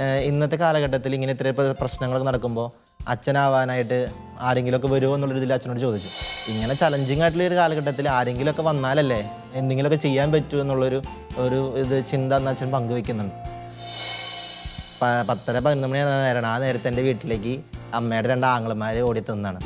ഇന്നത്തെ കാലഘട്ടത്തിൽ ഇങ്ങനെ ഇത്ര പ്രശ്നങ്ങളൊക്കെ നടക്കുമ്പോൾ അച്ഛനാവാനായിട്ട് ആരെങ്കിലുമൊക്കെ വരുമോ എന്നുള്ള ഇതിൽ അച്ഛനോട് ചോദിച്ചു. ഇങ്ങനെ ചലഞ്ചിങ് ആയിട്ടുള്ള ഒരു കാലഘട്ടത്തിൽ ആരെങ്കിലുമൊക്കെ വന്നാലല്ലേ എന്തെങ്കിലുമൊക്കെ ചെയ്യാൻ പറ്റൂ എന്നുള്ളൊരു ഒരു ഇത് ചിന്ത എന്ന് അച്ഛൻ പങ്കുവെക്കുന്നുണ്ട്. പത്തര പതിനൊന്ന് മണി നേരം ആ നേരത്തെ എന്റെ വീട്ടിലേക്ക് അമ്മയുടെ രണ്ട് ഓടി തന്നാണ്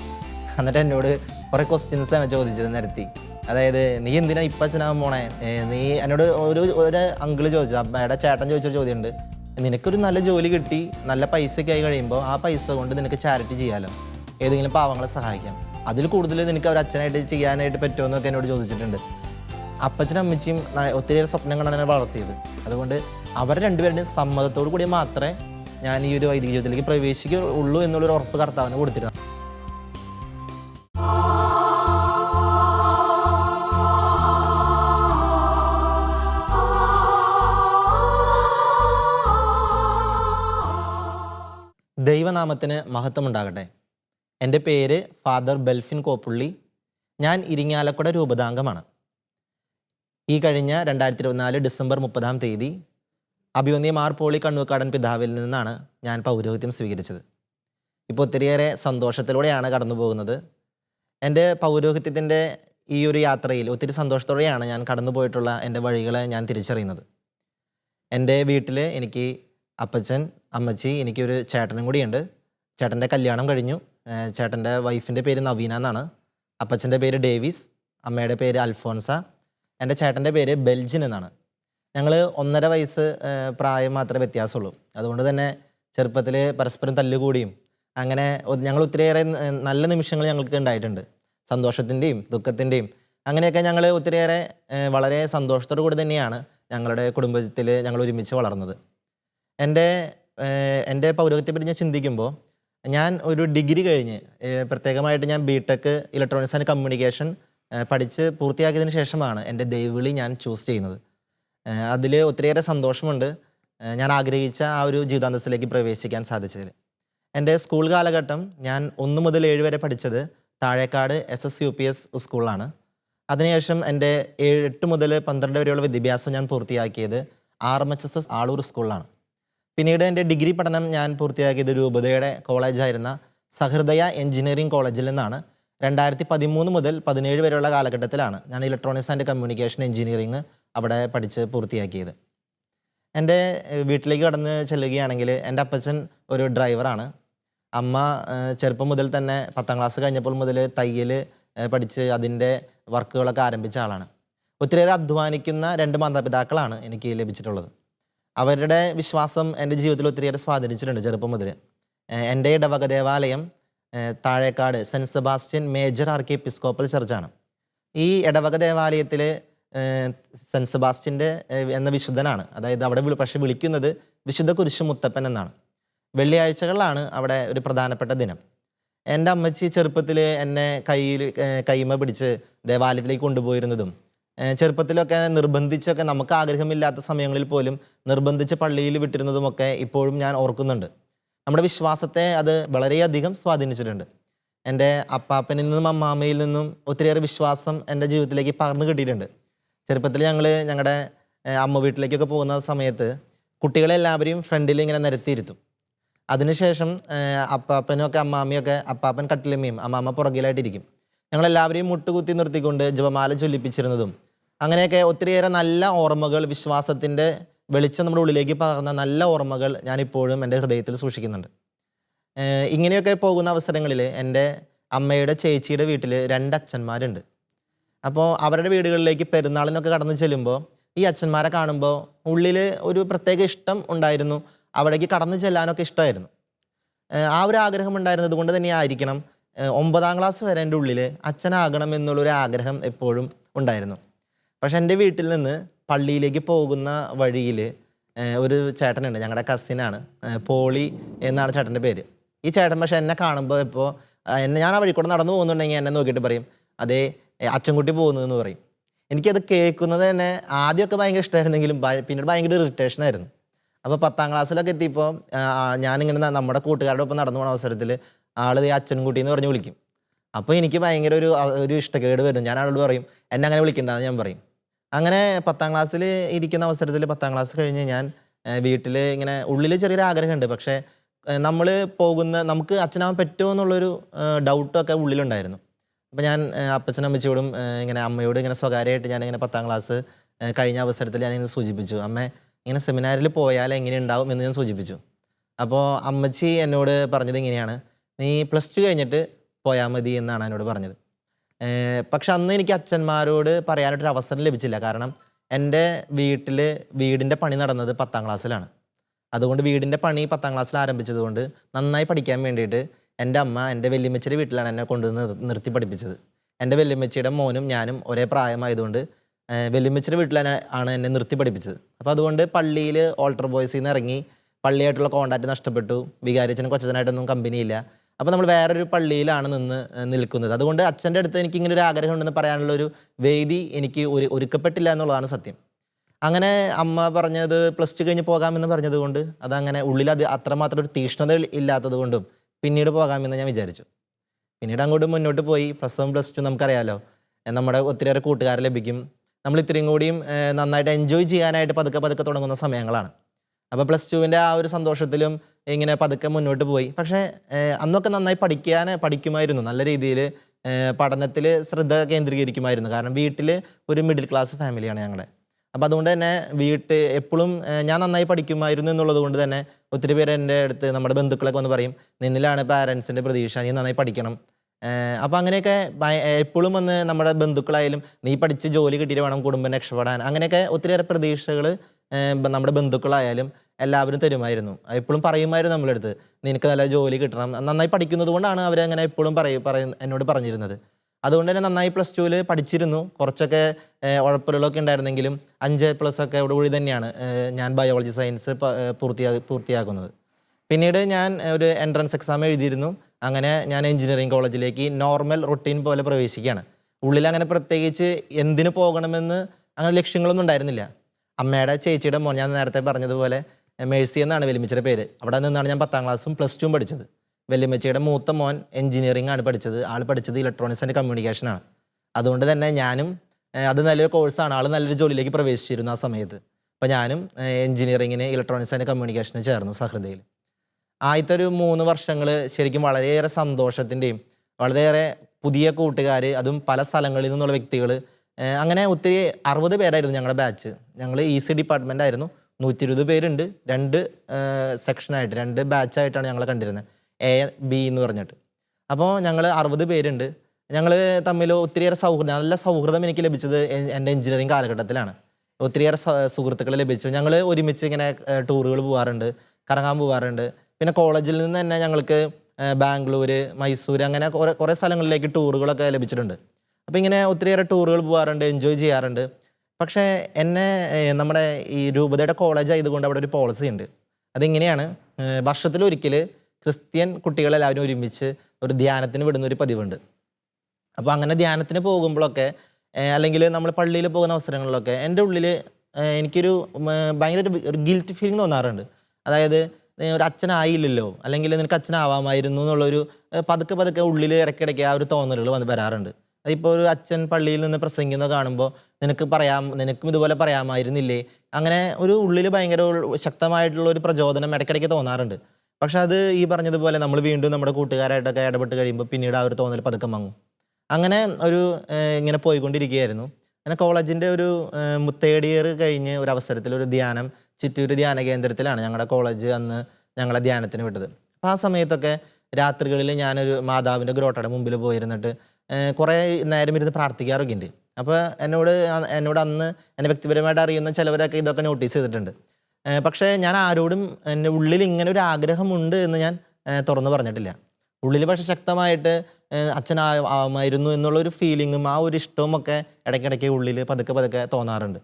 എന്നിട്ട് എന്നോട് കുറേ ക്വസ്റ്റ്യൻസ് ആണ് ചോദിച്ചത് നിരത്തി. അതായത് നീ എന്തിനാ ഇപ്പം അച്ഛനാകാൻ പോണേ? നീ എന്നോട് ഒരു ഒരു അങ്കിൾ ചോദിച്ചു. അമ്മയുടെ ചേട്ടൻ ചോദിച്ചൊരു ചോദ്യമുണ്ട്. നിനക്കൊരു നല്ല ജോലി കിട്ടി നല്ല പൈസയൊക്കെ ആയി കഴിയുമ്പോൾ ആ പൈസ കൊണ്ട് നിനക്ക് ചാരിറ്റി ചെയ്യാമല്ലോ ഏതെങ്കിലും പാവങ്ങളെ സഹായിക്കാം. അതിൽ കൂടുതൽ നിനക്ക് അവർ അച്ഛനായിട്ട് ചെയ്യാനായിട്ട് പറ്റുമോ എന്നൊക്കെ എന്നോട് ചോദിച്ചിട്ടുണ്ട്. അപ്പച്ചനും അമ്മച്ചിയും ഒത്തിരിയേറെ ഒത്തിരി സ്വപ്നങ്ങളാണ് എന്നെ വളർത്തിയത്. അതുകൊണ്ട് അവർ രണ്ടുപേരുടെയും സമ്മതത്തോടു കൂടി മാത്രമേ ഞാൻ ഈ ഒരു വൈദിക ജീവിതത്തിലേക്ക് പ്രവേശിക്കുള്ളൂ എന്നുള്ളൊരു ഉറപ്പ് കർത്താവിന് കൊടുത്തിരുന്നു. ദൈവനാമത്തിന് മഹത്വമുണ്ടാകട്ടെ. എന്റെ പേര് ഫാദർ ബെൽഫിൻ കോപ്പുള്ളി. ഞാൻ ഇരിങ്ങാലക്കുട രൂപതാംഗമാണ്. ഈ കഴിഞ്ഞ രണ്ടായിരത്തി ഇരുപത്തിനാല് ഡിസംബർ മുപ്പതാം തീയതി അഭിമന്യ മാർ പോളി കണ്ണൂക്കാടൻ പിതാവിൽ നിന്നാണ് ഞാൻ പൗരോഹിത്യം സ്വീകരിച്ചത്. ഇപ്പോൾ ഒത്തിരിയേറെ സന്തോഷത്തിലൂടെയാണ് കടന്നു പോകുന്നത് എന്റെ പൗരോഹിത്യത്തിന്റെ ഈ ഒരു യാത്രയിൽ ഒത്തിരി സന്തോഷത്തോടെയാണ് ഞാൻ കടന്നു പോയിട്ടുള്ള എന്റെ വഴികളെ ഞാൻ തിരിച്ചറിയുന്നത്. എന്റെ വീട്ടിൽ എനിക്ക് അപ്പച്ചൻ അമ്മച്ചി എനിക്കൊരു ചേട്ടനും കൂടിയുണ്ട്. ചേട്ടന്റെ കല്യാണം കഴിഞ്ഞു. ചേട്ടന്റെ വൈഫിന്റെ പേര് നവീന എന്നാണ്. അപ്പച്ചന്റെ പേര് ഡേവിസ് അമ്മയുടെ പേര് അൽഫോൻസ. എന്റെ ചേട്ടന്റെ പേര് ബെൽജിൻ എന്നാണ്. ഞങ്ങൾ ഒന്നര വയസ്സ് പ്രായം മാത്രമേ വ്യത്യാസമുള്ളൂ. അതുകൊണ്ട് തന്നെ ചെറുപ്പത്തിൽ പരസ്പരം തല്ലുകൂടിയും അങ്ങനെ ഞങ്ങൾ ഒത്തിരിയേറെ നല്ല നിമിഷങ്ങൾ ഞങ്ങൾക്ക് ഉണ്ടായിട്ടുണ്ട്. സന്തോഷത്തിന്റെയും ദുഃഖത്തിന്റെയും. അങ്ങനെയൊക്കെ ഞങ്ങൾ ഒത്തിരിയേറെ വളരെ സന്തോഷത്തോടു കൂടി തന്നെയാണ് ഞങ്ങളുടെ കുടുംബത്തിൽ ഞങ്ങൾ ഒരുമിച്ച് വളർന്നത്. എന്റെ എന്റെ പൗരോഹിത്യത്തെ പറ്റി ഞാൻ ചിന്തിക്കുമ്പോൾ ഞാൻ ഒരു ഡിഗ്രി കഴിഞ്ഞ് പ്രത്യേകമായിട്ട് ഞാൻ B tech electronics and communication പഠിച്ച് പൂർത്തിയാക്കിയതിന് ശേഷമാണ് എന്റെ ദൈവവിളി ഞാൻ ചൂസ് ചെയ്യുന്നത്. അതിൽ ഒത്തിരിയേറെ സന്തോഷമുണ്ട് ഞാൻ ആഗ്രഹിച്ച ആ ഒരു ജീവിതാന്തസ്സിലേക്ക് പ്രവേശിക്കാൻ സാധിച്ചതിൽ എന്റെ സ്കൂൾ കാലഘട്ടം ഞാൻ ഒന്ന് മുതൽ ഏഴ് വരെ പഠിച്ചത് Thazhekad S S U P S സ്കൂളിലാണ് അതിനുശേഷം എന്റെ ഏഴ് എട്ട് മുതൽ പന്ത്രണ്ട് വരെയുള്ള വിദ്യാഭ്യാസം ഞാൻ പൂർത്തിയാക്കിയത് R M H S S Aloor സ്കൂളിലാണ് പിന്നീട് എന്റെ ഡിഗ്രി പഠനം ഞാൻ പൂർത്തിയാക്കിയത് രൂപതയുടെ കോളേജായിരുന്ന സഹൃദയ എഞ്ചിനീയറിംഗ് കോളേജിൽ നിന്നാണ്. രണ്ടായിരത്തി പതിമൂന്ന് മുതൽ പതിനേഴ് വരെയുള്ള കാലഘട്ടത്തിലാണ് ഞാൻ ഇലക്ട്രോണിക്സ് ആൻഡ് കമ്മ്യൂണിക്കേഷൻ എഞ്ചിനീയറിംഗ് അവിടെ പഠിച്ച് പൂർത്തിയാക്കിയത്. എന്റെ വീട്ടിലേക്ക് കടന്ന് ചെല്ലുകയാണെങ്കിൽ എന്റെ അപ്പച്ചൻ ഒരു ഡ്രൈവറാണ് അമ്മ ചെറുപ്പം മുതൽ തന്നെ പത്താം ക്ലാസ് കഴിഞ്ഞപ്പോൾ മുതൽ തയ്യൽ പഠിച്ച് അതിന്റെ വർക്കുകളൊക്കെ ആരംഭിച്ച ആളാണ്. ഒത്തിരിയേറെ അധ്വാനിക്കുന്ന രണ്ട് മാതാപിതാക്കളാണ് എനിക്ക് ലഭിച്ചിട്ടുള്ളത്. അവരുടെ വിശ്വാസം എന്റെ ജീവിതത്തിൽ ഒത്തിരിയേറെ സ്വാധീനിച്ചിട്ടുണ്ട് ചെറുപ്പം മുതൽ എന്റെ ഇടവക ദേവാലയം Thazhekad saint Sebastian major archiepiscopal ചർച്ചാണ്. ഈ ഇടവക ദേവാലയത്തിൽ സെന്റ് സെബാസ്റ്റ്യന്റെ എന്ന വിശുദ്ധനാണ്. അതായത് അവിടെ പക്ഷെ വിളിക്കുന്നത് വിശുദ്ധ കുരിശു മുത്തപ്പൻ എന്നാണ്. വെള്ളിയാഴ്ചകളിലാണ് അവിടെ ഒരു പ്രധാനപ്പെട്ട ദിനം. എന്റെ അമ്മച്ചി ചെറുപ്പത്തിൽ എന്നെ കയ്യിൽ കൈമ പിടിച്ച് ദേവാലയത്തിലേക്ക് കൊണ്ടുപോയിരുന്നതും ചെറുപ്പത്തിലൊക്കെ നിർബന്ധിച്ചൊക്കെ നമുക്ക് ആഗ്രഹമില്ലാത്ത സമയങ്ങളിൽ പോലും നിർബന്ധിച്ച് പള്ളിയിൽ വിട്ടിരുന്നതുമൊക്കെ ഇപ്പോഴും ഞാൻ ഓർക്കുന്നുണ്ട്. നമ്മുടെ വിശ്വാസത്തെ അത് വളരെയധികം സ്വാധീനിച്ചിട്ടുണ്ട്. എന്റെ അപ്പാപ്പനിൽ നിന്നും അമ്മാമ്മയിൽ നിന്നും ഒത്തിരിയേറെ വിശ്വാസം എന്റെ ജീവിതത്തിലേക്ക് പകർന്നു കിട്ടിയിട്ടുണ്ട്. ചെറുപ്പത്തിൽ ഞങ്ങൾ ഞങ്ങളുടെ അമ്മ വീട്ടിലേക്കൊക്കെ പോകുന്ന സമയത്ത് കുട്ടികളെ എല്ലാവരെയും ഫ്രണ്ടിൽ ഇങ്ങനെ നിരത്തിയിരുത്തും. അതിനുശേഷം അപ്പാപ്പനൊക്കെ അമ്മാമ്മയൊക്കെ അപ്പാപ്പൻ കട്ടിലമ്മയും അമ്മാമ്മ പുറകിലായിട്ടിരിക്കും. ഞങ്ങളെല്ലാവരെയും മുട്ടുകുത്തി നിർത്തിക്കൊണ്ട് ജപമാല ചൊല്ലിപ്പിച്ചിരുന്നതും അങ്ങനെയൊക്കെ ഒത്തിരിയേറെ നല്ല ഓർമ്മകൾ വിശ്വാസത്തിന്റെ വെളിച്ചം നമ്മുടെ ഉള്ളിലേക്ക് പകർന്ന നല്ല ഓർമ്മകൾ ഞാനിപ്പോഴും എന്റെ ഹൃദയത്തിൽ സൂക്ഷിക്കുന്നുണ്ട്. ഇങ്ങനെയൊക്കെ പോകുന്ന അവസരങ്ങളിൽ എന്റെ അമ്മയുടെ ചേച്ചിയുടെ വീട്ടിൽ രണ്ട് അച്ഛന്മാരുണ്ട് അപ്പോൾ അവരുടെ വീടുകളിലേക്ക് പെരുന്നാളിനൊക്കെ കടന്നു ചെല്ലുമ്പോൾ ഈ അച്ഛന്മാരെ കാണുമ്പോൾ ഉള്ളിൽ ഒരു പ്രത്യേക ഇഷ്ടം ഉണ്ടായിരുന്നു. അവിടേക്ക് കടന്നു ചെല്ലാനൊക്കെ ഇഷ്ടമായിരുന്നു. ആ ഒരു ആഗ്രഹം ഉണ്ടായിരുന്നത് കൊണ്ട് തന്നെ ആയിരിക്കണം ഒമ്പതാം ക്ലാസ് വരെ എന്റെ ഉള്ളിൽ അച്ഛനാകണം എന്നുള്ളൊരു ആഗ്രഹം എപ്പോഴും ഉണ്ടായിരുന്നു. പക്ഷെ എന്റെ വീട്ടിൽ നിന്ന് പള്ളിയിലേക്ക് പോകുന്ന വഴിയിൽ ഒരു ചേട്ടനുണ്ട്. ഞങ്ങളുടെ കസിനാണ് പോളി എന്നാണ് ചേട്ടന്റെ പേര്. ഈ ചേട്ടൻ പക്ഷെ എന്നെ കാണുമ്പോൾ ഇപ്പോൾ എന്നെ ഞാൻ ആ വഴി കൂടെ നടന്നു പോകുന്നുണ്ടെങ്കിൽ എന്നെ നോക്കിയിട്ട് പറയും അതേ അച്ചൻകുട്ടി പോകുന്നു എന്ന് പറയും. എനിക്കത് കേൾക്കുന്നത് തന്നെ ആദ്യമൊക്കെ ഭയങ്കര ഇഷ്ടമായിരുന്നെങ്കിലും പിന്നീട് ഭയങ്കര ഇറിറ്റേഷൻ ആയിരുന്നു. അപ്പോൾ പത്താം ക്ലാസ്സിലൊക്കെ എത്തിയപ്പോൾ ഞാനിങ്ങനെ നമ്മുടെ കൂട്ടുകാരുടെ ഒപ്പം നടന്നു പോകുന്ന അവസരത്തിൽ ആൾ ഈ അച്ഛൻകുട്ടി എന്ന് പറഞ്ഞ് വിളിക്കും. അപ്പോൾ എനിക്ക് ഭയങ്കര ഒരു ഒരു ഇഷ്ടക്കേട് വരുന്നു. ഞാൻ ആളോട് പറയും എന്നെ അങ്ങനെ വിളിക്കേണ്ടതെന്ന് ഞാൻ പറയും. അങ്ങനെ പത്താം ക്ലാസ്സിൽ ഇരിക്കുന്ന അവസരത്തിൽ പത്താം ക്ലാസ് കഴിഞ്ഞ് ഞാൻ വീട്ടിൽ ഇങ്ങനെ ഉള്ളിൽ ചെറിയൊരു ആഗ്രഹമുണ്ട്. പക്ഷേ നമ്മൾ പോകുന്ന നമുക്ക് അച്ഛനാവാൻ പറ്റുമോ എന്നുള്ളൊരു ഡൗട്ടൊക്കെ ഉള്ളിലുണ്ടായിരുന്നു. അപ്പോൾ ഞാൻ അപ്പച്ചനും അമ്മച്ചിയോടും ഇങ്ങനെ അമ്മയോട് ഇങ്ങനെ സ്വകാര്യമായിട്ട് ഞാൻ ഇങ്ങനെ പത്താം ക്ലാസ് കഴിഞ്ഞ അവസരത്തിൽ ഞാൻ ഇങ്ങനെ സൂചിപ്പിച്ചു. അമ്മ ഇങ്ങനെ സെമിനാറിൽ പോയാൽ എങ്ങനെ ഉണ്ടാവും? എന്ന് ഞാൻ സൂചിപ്പിച്ചു. അപ്പോൾ അമ്മച്ചി എന്നോട് പറഞ്ഞത് ഇങ്ങനെയാണ്. നീ പ്ലസ് ടു കഴിഞ്ഞിട്ട് പോയാൽ മതി എന്നാണ് എന്നോട് പറഞ്ഞത്. പക്ഷെ അന്ന് എനിക്ക് അച്ഛന്മാരോട് പറയാനായിട്ടൊരു അവസരം ലഭിച്ചില്ല. കാരണം എന്റെ വീട്ടിൽ വീടിന്റെ പണി നടന്നത് പത്താം ക്ലാസ്സിലാണ്. അതുകൊണ്ട് വീടിന്റെ പണി പത്താം ക്ലാസ്സിൽ ആരംഭിച്ചതുകൊണ്ട് നന്നായി പഠിക്കാൻ വേണ്ടിയിട്ട് എന്റെ അമ്മ എന്റെ വല്യമ്മച്ചിയുടെ വീട്ടിലാണ് എന്നെ കൊണ്ടുവന്ന് നിർ- നിർത്തി പഠിപ്പിച്ചത്. എന്റെ വല്യമ്മച്ചിയുടെ മോനും ഞാനും ഒരേ പ്രായമായതുകൊണ്ട് വല്യമ്മച്ചിയുടെ വീട്ടിലാണ് ആണ് എന്നെ നിർത്തി പഠിപ്പിച്ചത്. അപ്പോൾ അതുകൊണ്ട് പള്ളിയിൽ ഓൾട്ടർ ബോയ്സിൽ നിന്ന് ഇറങ്ങി പള്ളിയായിട്ടുള്ള കോൺടാക്റ്റ് നഷ്ടപ്പെട്ടു. വികാരിച്ചനും കൊച്ചനായിട്ടൊന്നും കമ്പനിയില്ല അപ്പോൾ നമ്മൾ വേറൊരു പള്ളിയിലാണ് നിന്ന് നിൽക്കുന്നത്. അതുകൊണ്ട് അച്ഛന്റെ അടുത്ത് എനിക്ക് ഇങ്ങനെ ഒരു ആഗ്രഹം ഉണ്ടെന്ന് പറയാനുള്ള ഒരു വേദി എനിക്ക് ഒരു ഒരുക്കപ്പെട്ടില്ല എന്നുള്ളതാണ് സത്യം. അങ്ങനെ അമ്മ പറഞ്ഞത് പ്ലസ് ടു കഴിഞ്ഞ് പോകാമെന്ന് പറഞ്ഞത് കൊണ്ട് അതങ്ങനെ ഉള്ളിൽ അത് അത്രമാത്രം ഒരു തീഷ്ണത ഇല്ലാത്തത് കൊണ്ടും പിന്നീട് പോകാമെന്ന് ഞാൻ വിചാരിച്ചു. പിന്നീട് അങ്ങോട്ട് മുന്നോട്ട് പോയി. പ്ലസ് വൺ പ്ലസ് ടു നമുക്കറിയാലോ. നമ്മുടെ ഒത്തിരിയേറെ കൂട്ടുകാർ ലഭിക്കും. നമ്മൾ ഇത്രയും കൂടിയും നന്നായിട്ട് എൻജോയ് ചെയ്യാനായിട്ട് പതുക്കെ പതുക്കെ തുടങ്ങുന്ന സമയങ്ങളാണ്. അപ്പോൾ പ്ലസ് ടുവിന്റെ ആ ഒരു സന്തോഷത്തിലും ഇങ്ങനെ പതുക്കെ മുന്നോട്ട് പോയി. പക്ഷേ അന്നൊക്കെ നന്നായി പഠിക്കാൻ പഠിക്കുമായിരുന്നു. നല്ല രീതിയിൽ പഠനത്തിൽ ശ്രദ്ധ കേന്ദ്രീകരിക്കുമായിരുന്നു. കാരണം വീട്ടിൽ ഒരു മിഡിൽ ക്ലാസ് ഫാമിലിയാണ് ഞങ്ങളുടെ അപ്പം അതുകൊണ്ട് തന്നെ വീട്ട് എപ്പോഴും ഞാൻ നന്നായി പഠിക്കുമായിരുന്നു എന്നുള്ളത് കൊണ്ട് തന്നെ ഒത്തിരി പേര് എന്റെ അടുത്ത് നമ്മുടെ ബന്ധുക്കളൊക്കെ വന്ന് പറയും നിന്നിലാണ് പാരൻസിന്റെ പ്രതീക്ഷ. നീ നന്നായി പഠിക്കണം. അപ്പോൾ അങ്ങനെയൊക്കെ എപ്പോഴും വന്ന് നമ്മുടെ ബന്ധുക്കളായാലും നീ പഠിച്ച് ജോലി കിട്ടിയിട്ട് വേണം കുടുംബം രക്ഷപ്പെടാൻ. അങ്ങനെയൊക്കെ ഒത്തിരിയേറെ പ്രതീക്ഷകൾ നമ്മുടെ ബന്ധുക്കളായാലും എല്ലാവരും തരുമായിരുന്നു. എപ്പോഴും പറയുമായിരുന്നു നമ്മളടുത്ത് നിനക്ക് നല്ല ജോലി കിട്ടണം. നന്നായി പഠിക്കുന്നത് കൊണ്ടാണ് അവരങ്ങനെ എപ്പോഴും പറയും പറയും എന്നോട് പറഞ്ഞിരുന്നത്. അതുകൊണ്ട് തന്നെ നന്നായി പ്ലസ് ടുവിൽ പഠിച്ചിരുന്നു. കുറച്ചൊക്കെ ഉഴപ്പലുകളൊക്കെ ഉണ്ടായിരുന്നെങ്കിലും അഞ്ച് പ്ലസ് ഒക്കെ കൂടി തന്നെയാണ് ഞാൻ ബയോളജി സയൻസ് പൂർത്തിയാ പൂർത്തിയാക്കുന്നത്. പിന്നീട് ഞാൻ ഒരു എൻട്രൻസ് എക്സാം എഴുതിയിരുന്നു. അങ്ങനെ ഞാൻ എഞ്ചിനീയറിംഗ് കോളേജിലേക്ക് നോർമൽ റൊട്ടീൻ പോലെ പ്രവേശിക്കുകയാണ്. ഉള്ളിൽ അങ്ങനെ പ്രത്യേകിച്ച് എന്തിനു പോകണമെന്ന് അങ്ങനെ ലക്ഷ്യങ്ങളൊന്നും ഉണ്ടായിരുന്നില്ല. അമ്മയുടെ ചേച്ചിയുടെ മോൻ ഞാൻ നേരത്തെ പറഞ്ഞതുപോലെ മേഴ്സി എന്നാണ് വെല്ലുമിച്ചിയുടെ പേര്. അവിടെ നിന്നാണ് ഞാൻ പത്താം ക്ലാസ്സും പ്ലസ് ടുവും പഠിച്ചത്. വെല്ലുമ്മച്ചിയുടെ മൂത്ത മോൻ എഞ്ചിനീയറിംഗ് ആണ് പഠിച്ചത്. ആൾ പഠിച്ചത് ഇലക്ട്രോണിക്സ് ആൻഡ് കമ്മ്യൂണിക്കേഷൻ ആണ്. അതുകൊണ്ട് തന്നെ ഞാനും അത് നല്ലൊരു കോഴ്സാണ് ആൾ നല്ലൊരു ജോലിയിലേക്ക് പ്രവേശിച്ചിരുന്നു ആ സമയത്ത്. അപ്പോൾ ഞാനും എഞ്ചിനീയറിങ്ങിന് ഇലക്ട്രോണിക്സ് ആൻഡ് കമ്മ്യൂണിക്കേഷന് ചേർന്നു സഹൃദയിൽ. ആദ്യത്തെ ഒരു മൂന്ന് വർഷങ്ങൾ ശരിക്കും വളരെയേറെ സന്തോഷത്തിന്റെയും വളരെയേറെ പുതിയ കൂട്ടുകാർ അതും പല സ്ഥലങ്ങളിൽ നിന്നുള്ള വ്യക്തികൾ അങ്ങനെ ഒത്തിരി അറുപത് പേരായിരുന്നു ഞങ്ങളുടെ ബാച്ച് ഞങ്ങൾ ഇ സി ഡിപ്പാർട്ട്മെന്റ് ആയിരുന്നു. നൂറ്റി ഇരുപത് പേരുണ്ട്. രണ്ട് സെക്ഷനായിട്ട് രണ്ട് ബാച്ചായിട്ടാണ് ഞങ്ങൾ കണ്ടിരുന്നത്. എ ബി എന്ന് പറഞ്ഞിട്ട്. അപ്പോൾ ഞങ്ങൾ അറുപത് പേരുണ്ട്. ഞങ്ങൾ തമ്മിൽ ഒത്തിരിയേറെ സൗഹൃദം നല്ല സൗഹൃദം എനിക്ക് ലഭിച്ചത് എന്റെ എഞ്ചിനീയറിംഗ് കാലഘട്ടത്തിലാണ്. ഒത്തിരിയേറെ സുഹൃത്തുക്കൾ ലഭിച്ചു. ഞങ്ങൾ ഒരുമിച്ച് ഇങ്ങനെ ടൂറുകൾ പോകാറുണ്ട് കറങ്ങാൻ പോകാറുണ്ട് പിന്നെ കോളേജിൽ നിന്ന് തന്നെ ഞങ്ങൾക്ക് ബാംഗ്ലൂർ മൈസൂർ അങ്ങനെ കുറേ കുറേ സ്ഥലങ്ങളിലേക്ക് ടൂറുകളൊക്കെ ലഭിച്ചിട്ടുണ്ട്. അപ്പോൾ ഇങ്ങനെ ഒത്തിരിയേറെ ടൂറുകൾ പോകാറുണ്ട് എൻജോയ് ചെയ്യാറുണ്ട്. പക്ഷേ എന്നെ നമ്മുടെ ഈ രൂപതയുടെ കോളേജ് ആയതുകൊണ്ട് അവിടെ ഒരു പോളിസി ഉണ്ട്. അതിങ്ങനെയാണ് വർഷത്തിലൊരിക്കൽ ക്രിസ്ത്യൻ കുട്ടികളെല്ലാവരും ഒരുമിച്ച് ഒരു ധ്യാനത്തിന് വിടുന്ന ഒരു പതിവുണ്ട്. അപ്പോൾ അങ്ങനെ ധ്യാനത്തിന് പോകുമ്പോഴൊക്കെ അല്ലെങ്കിൽ നമ്മൾ പള്ളിയിൽ പോകുന്ന അവസരങ്ങളിലൊക്കെ എന്റെ ഉള്ളിൽ എനിക്കൊരു ഭയങ്കര ഒരു- ഗിൽറ്റ് ഫീലിംഗ് തോന്നാറുണ്ട്. അതായത് ഒരു അച്ഛനായില്ലല്ലോ അല്ലെങ്കിൽ നിനക്ക് അച്ഛനാവാമായിരുന്നു എന്നുള്ളൊരു പതുക്കെ പതുക്കെ ഉള്ളിൽ ഇടയ്ക്കിടയ്ക്ക് ആ ഒരു തോന്നലുകൾ വന്ന് വരാറുണ്ട്. ഇപ്പോൾ ഒരു അച്ഛൻ പള്ളിയിൽ നിന്ന് പ്രസംഗിക്കുന്നത് കാണുമ്പോൾ നിനക്ക് പറയാം നിനക്കും ഇതുപോലെ പറയാമായിരുന്നില്ലേ? അങ്ങനെ ഒരു ഉള്ളിൽ ഭയങ്കര ശക്തമായിട്ടുള്ള ഒരു പ്രചോദനം ഇടയ്ക്കിടയ്ക്ക് തോന്നാറുണ്ട്. പക്ഷെ അത് ഈ പറഞ്ഞതുപോലെ നമ്മൾ വീണ്ടും നമ്മുടെ കൂട്ടുകാരായിട്ടൊക്കെ ഇടപെട്ട് കഴിയുമ്പോൾ പിന്നീട് ആ ഒരു തോന്നൽ പതുക്കെ മങ്ങും. അങ്ങനെ ഒരു ഇങ്ങനെ പോയിക്കൊണ്ടിരിക്കുകയായിരുന്നു. അങ്ങനെ കോളേജിന്റെ ഒരു തേർഡ് ഇയർ കഴിഞ്ഞ് ഒരു അവസരത്തിൽ ഒരു ധ്യാനം ചിറ്റൂർ ധ്യാന കേന്ദ്രത്തിലാണ് ഞങ്ങളുടെ കോളേജ് അന്ന് ഞങ്ങളെ ധ്യാനത്തിന് വിട്ടത്. അപ്പോൾ ആ സമയത്തൊക്കെ രാത്രികളിൽ ഞാനൊരു മാതാവിന്റെ ഗ്രോട്ടയുടെ മുമ്പിൽ പോയിരുന്നിട്ട് കുറേ നേരം ഇരുന്ന് പ്രാർത്ഥിക്കാറൊക്കെ ഉണ്ട്. അപ്പോൾ എന്നോട് എന്നോട് അന്ന് എന്നെ വ്യക്തിപരമായിട്ട് അറിയുന്ന ചിലവരൊക്കെ ഇതൊക്കെ നോട്ടീസ് ചെയ്തിട്ടുണ്ട്. പക്ഷെ ഞാൻ ആരോടും എന്റെ ഉള്ളിൽ ഇങ്ങനെ ഒരു ആഗ്രഹമുണ്ട് എന്ന് ഞാൻ തുറന്നു പറഞ്ഞിട്ടില്ല. ഉള്ളിൽ പക്ഷെ ശക്തമായിട്ട് അച്ഛൻ ആവുമായിരുന്നു എന്നുള്ള ഒരു ഫീലിങ്ങും ആ ഒരു ഇഷ്ടവും ഒക്കെ ഇടയ്ക്കിടയ്ക്ക് ഉള്ളിൽ പതുക്കെ പതുക്കെ തോന്നാറുണ്ട്.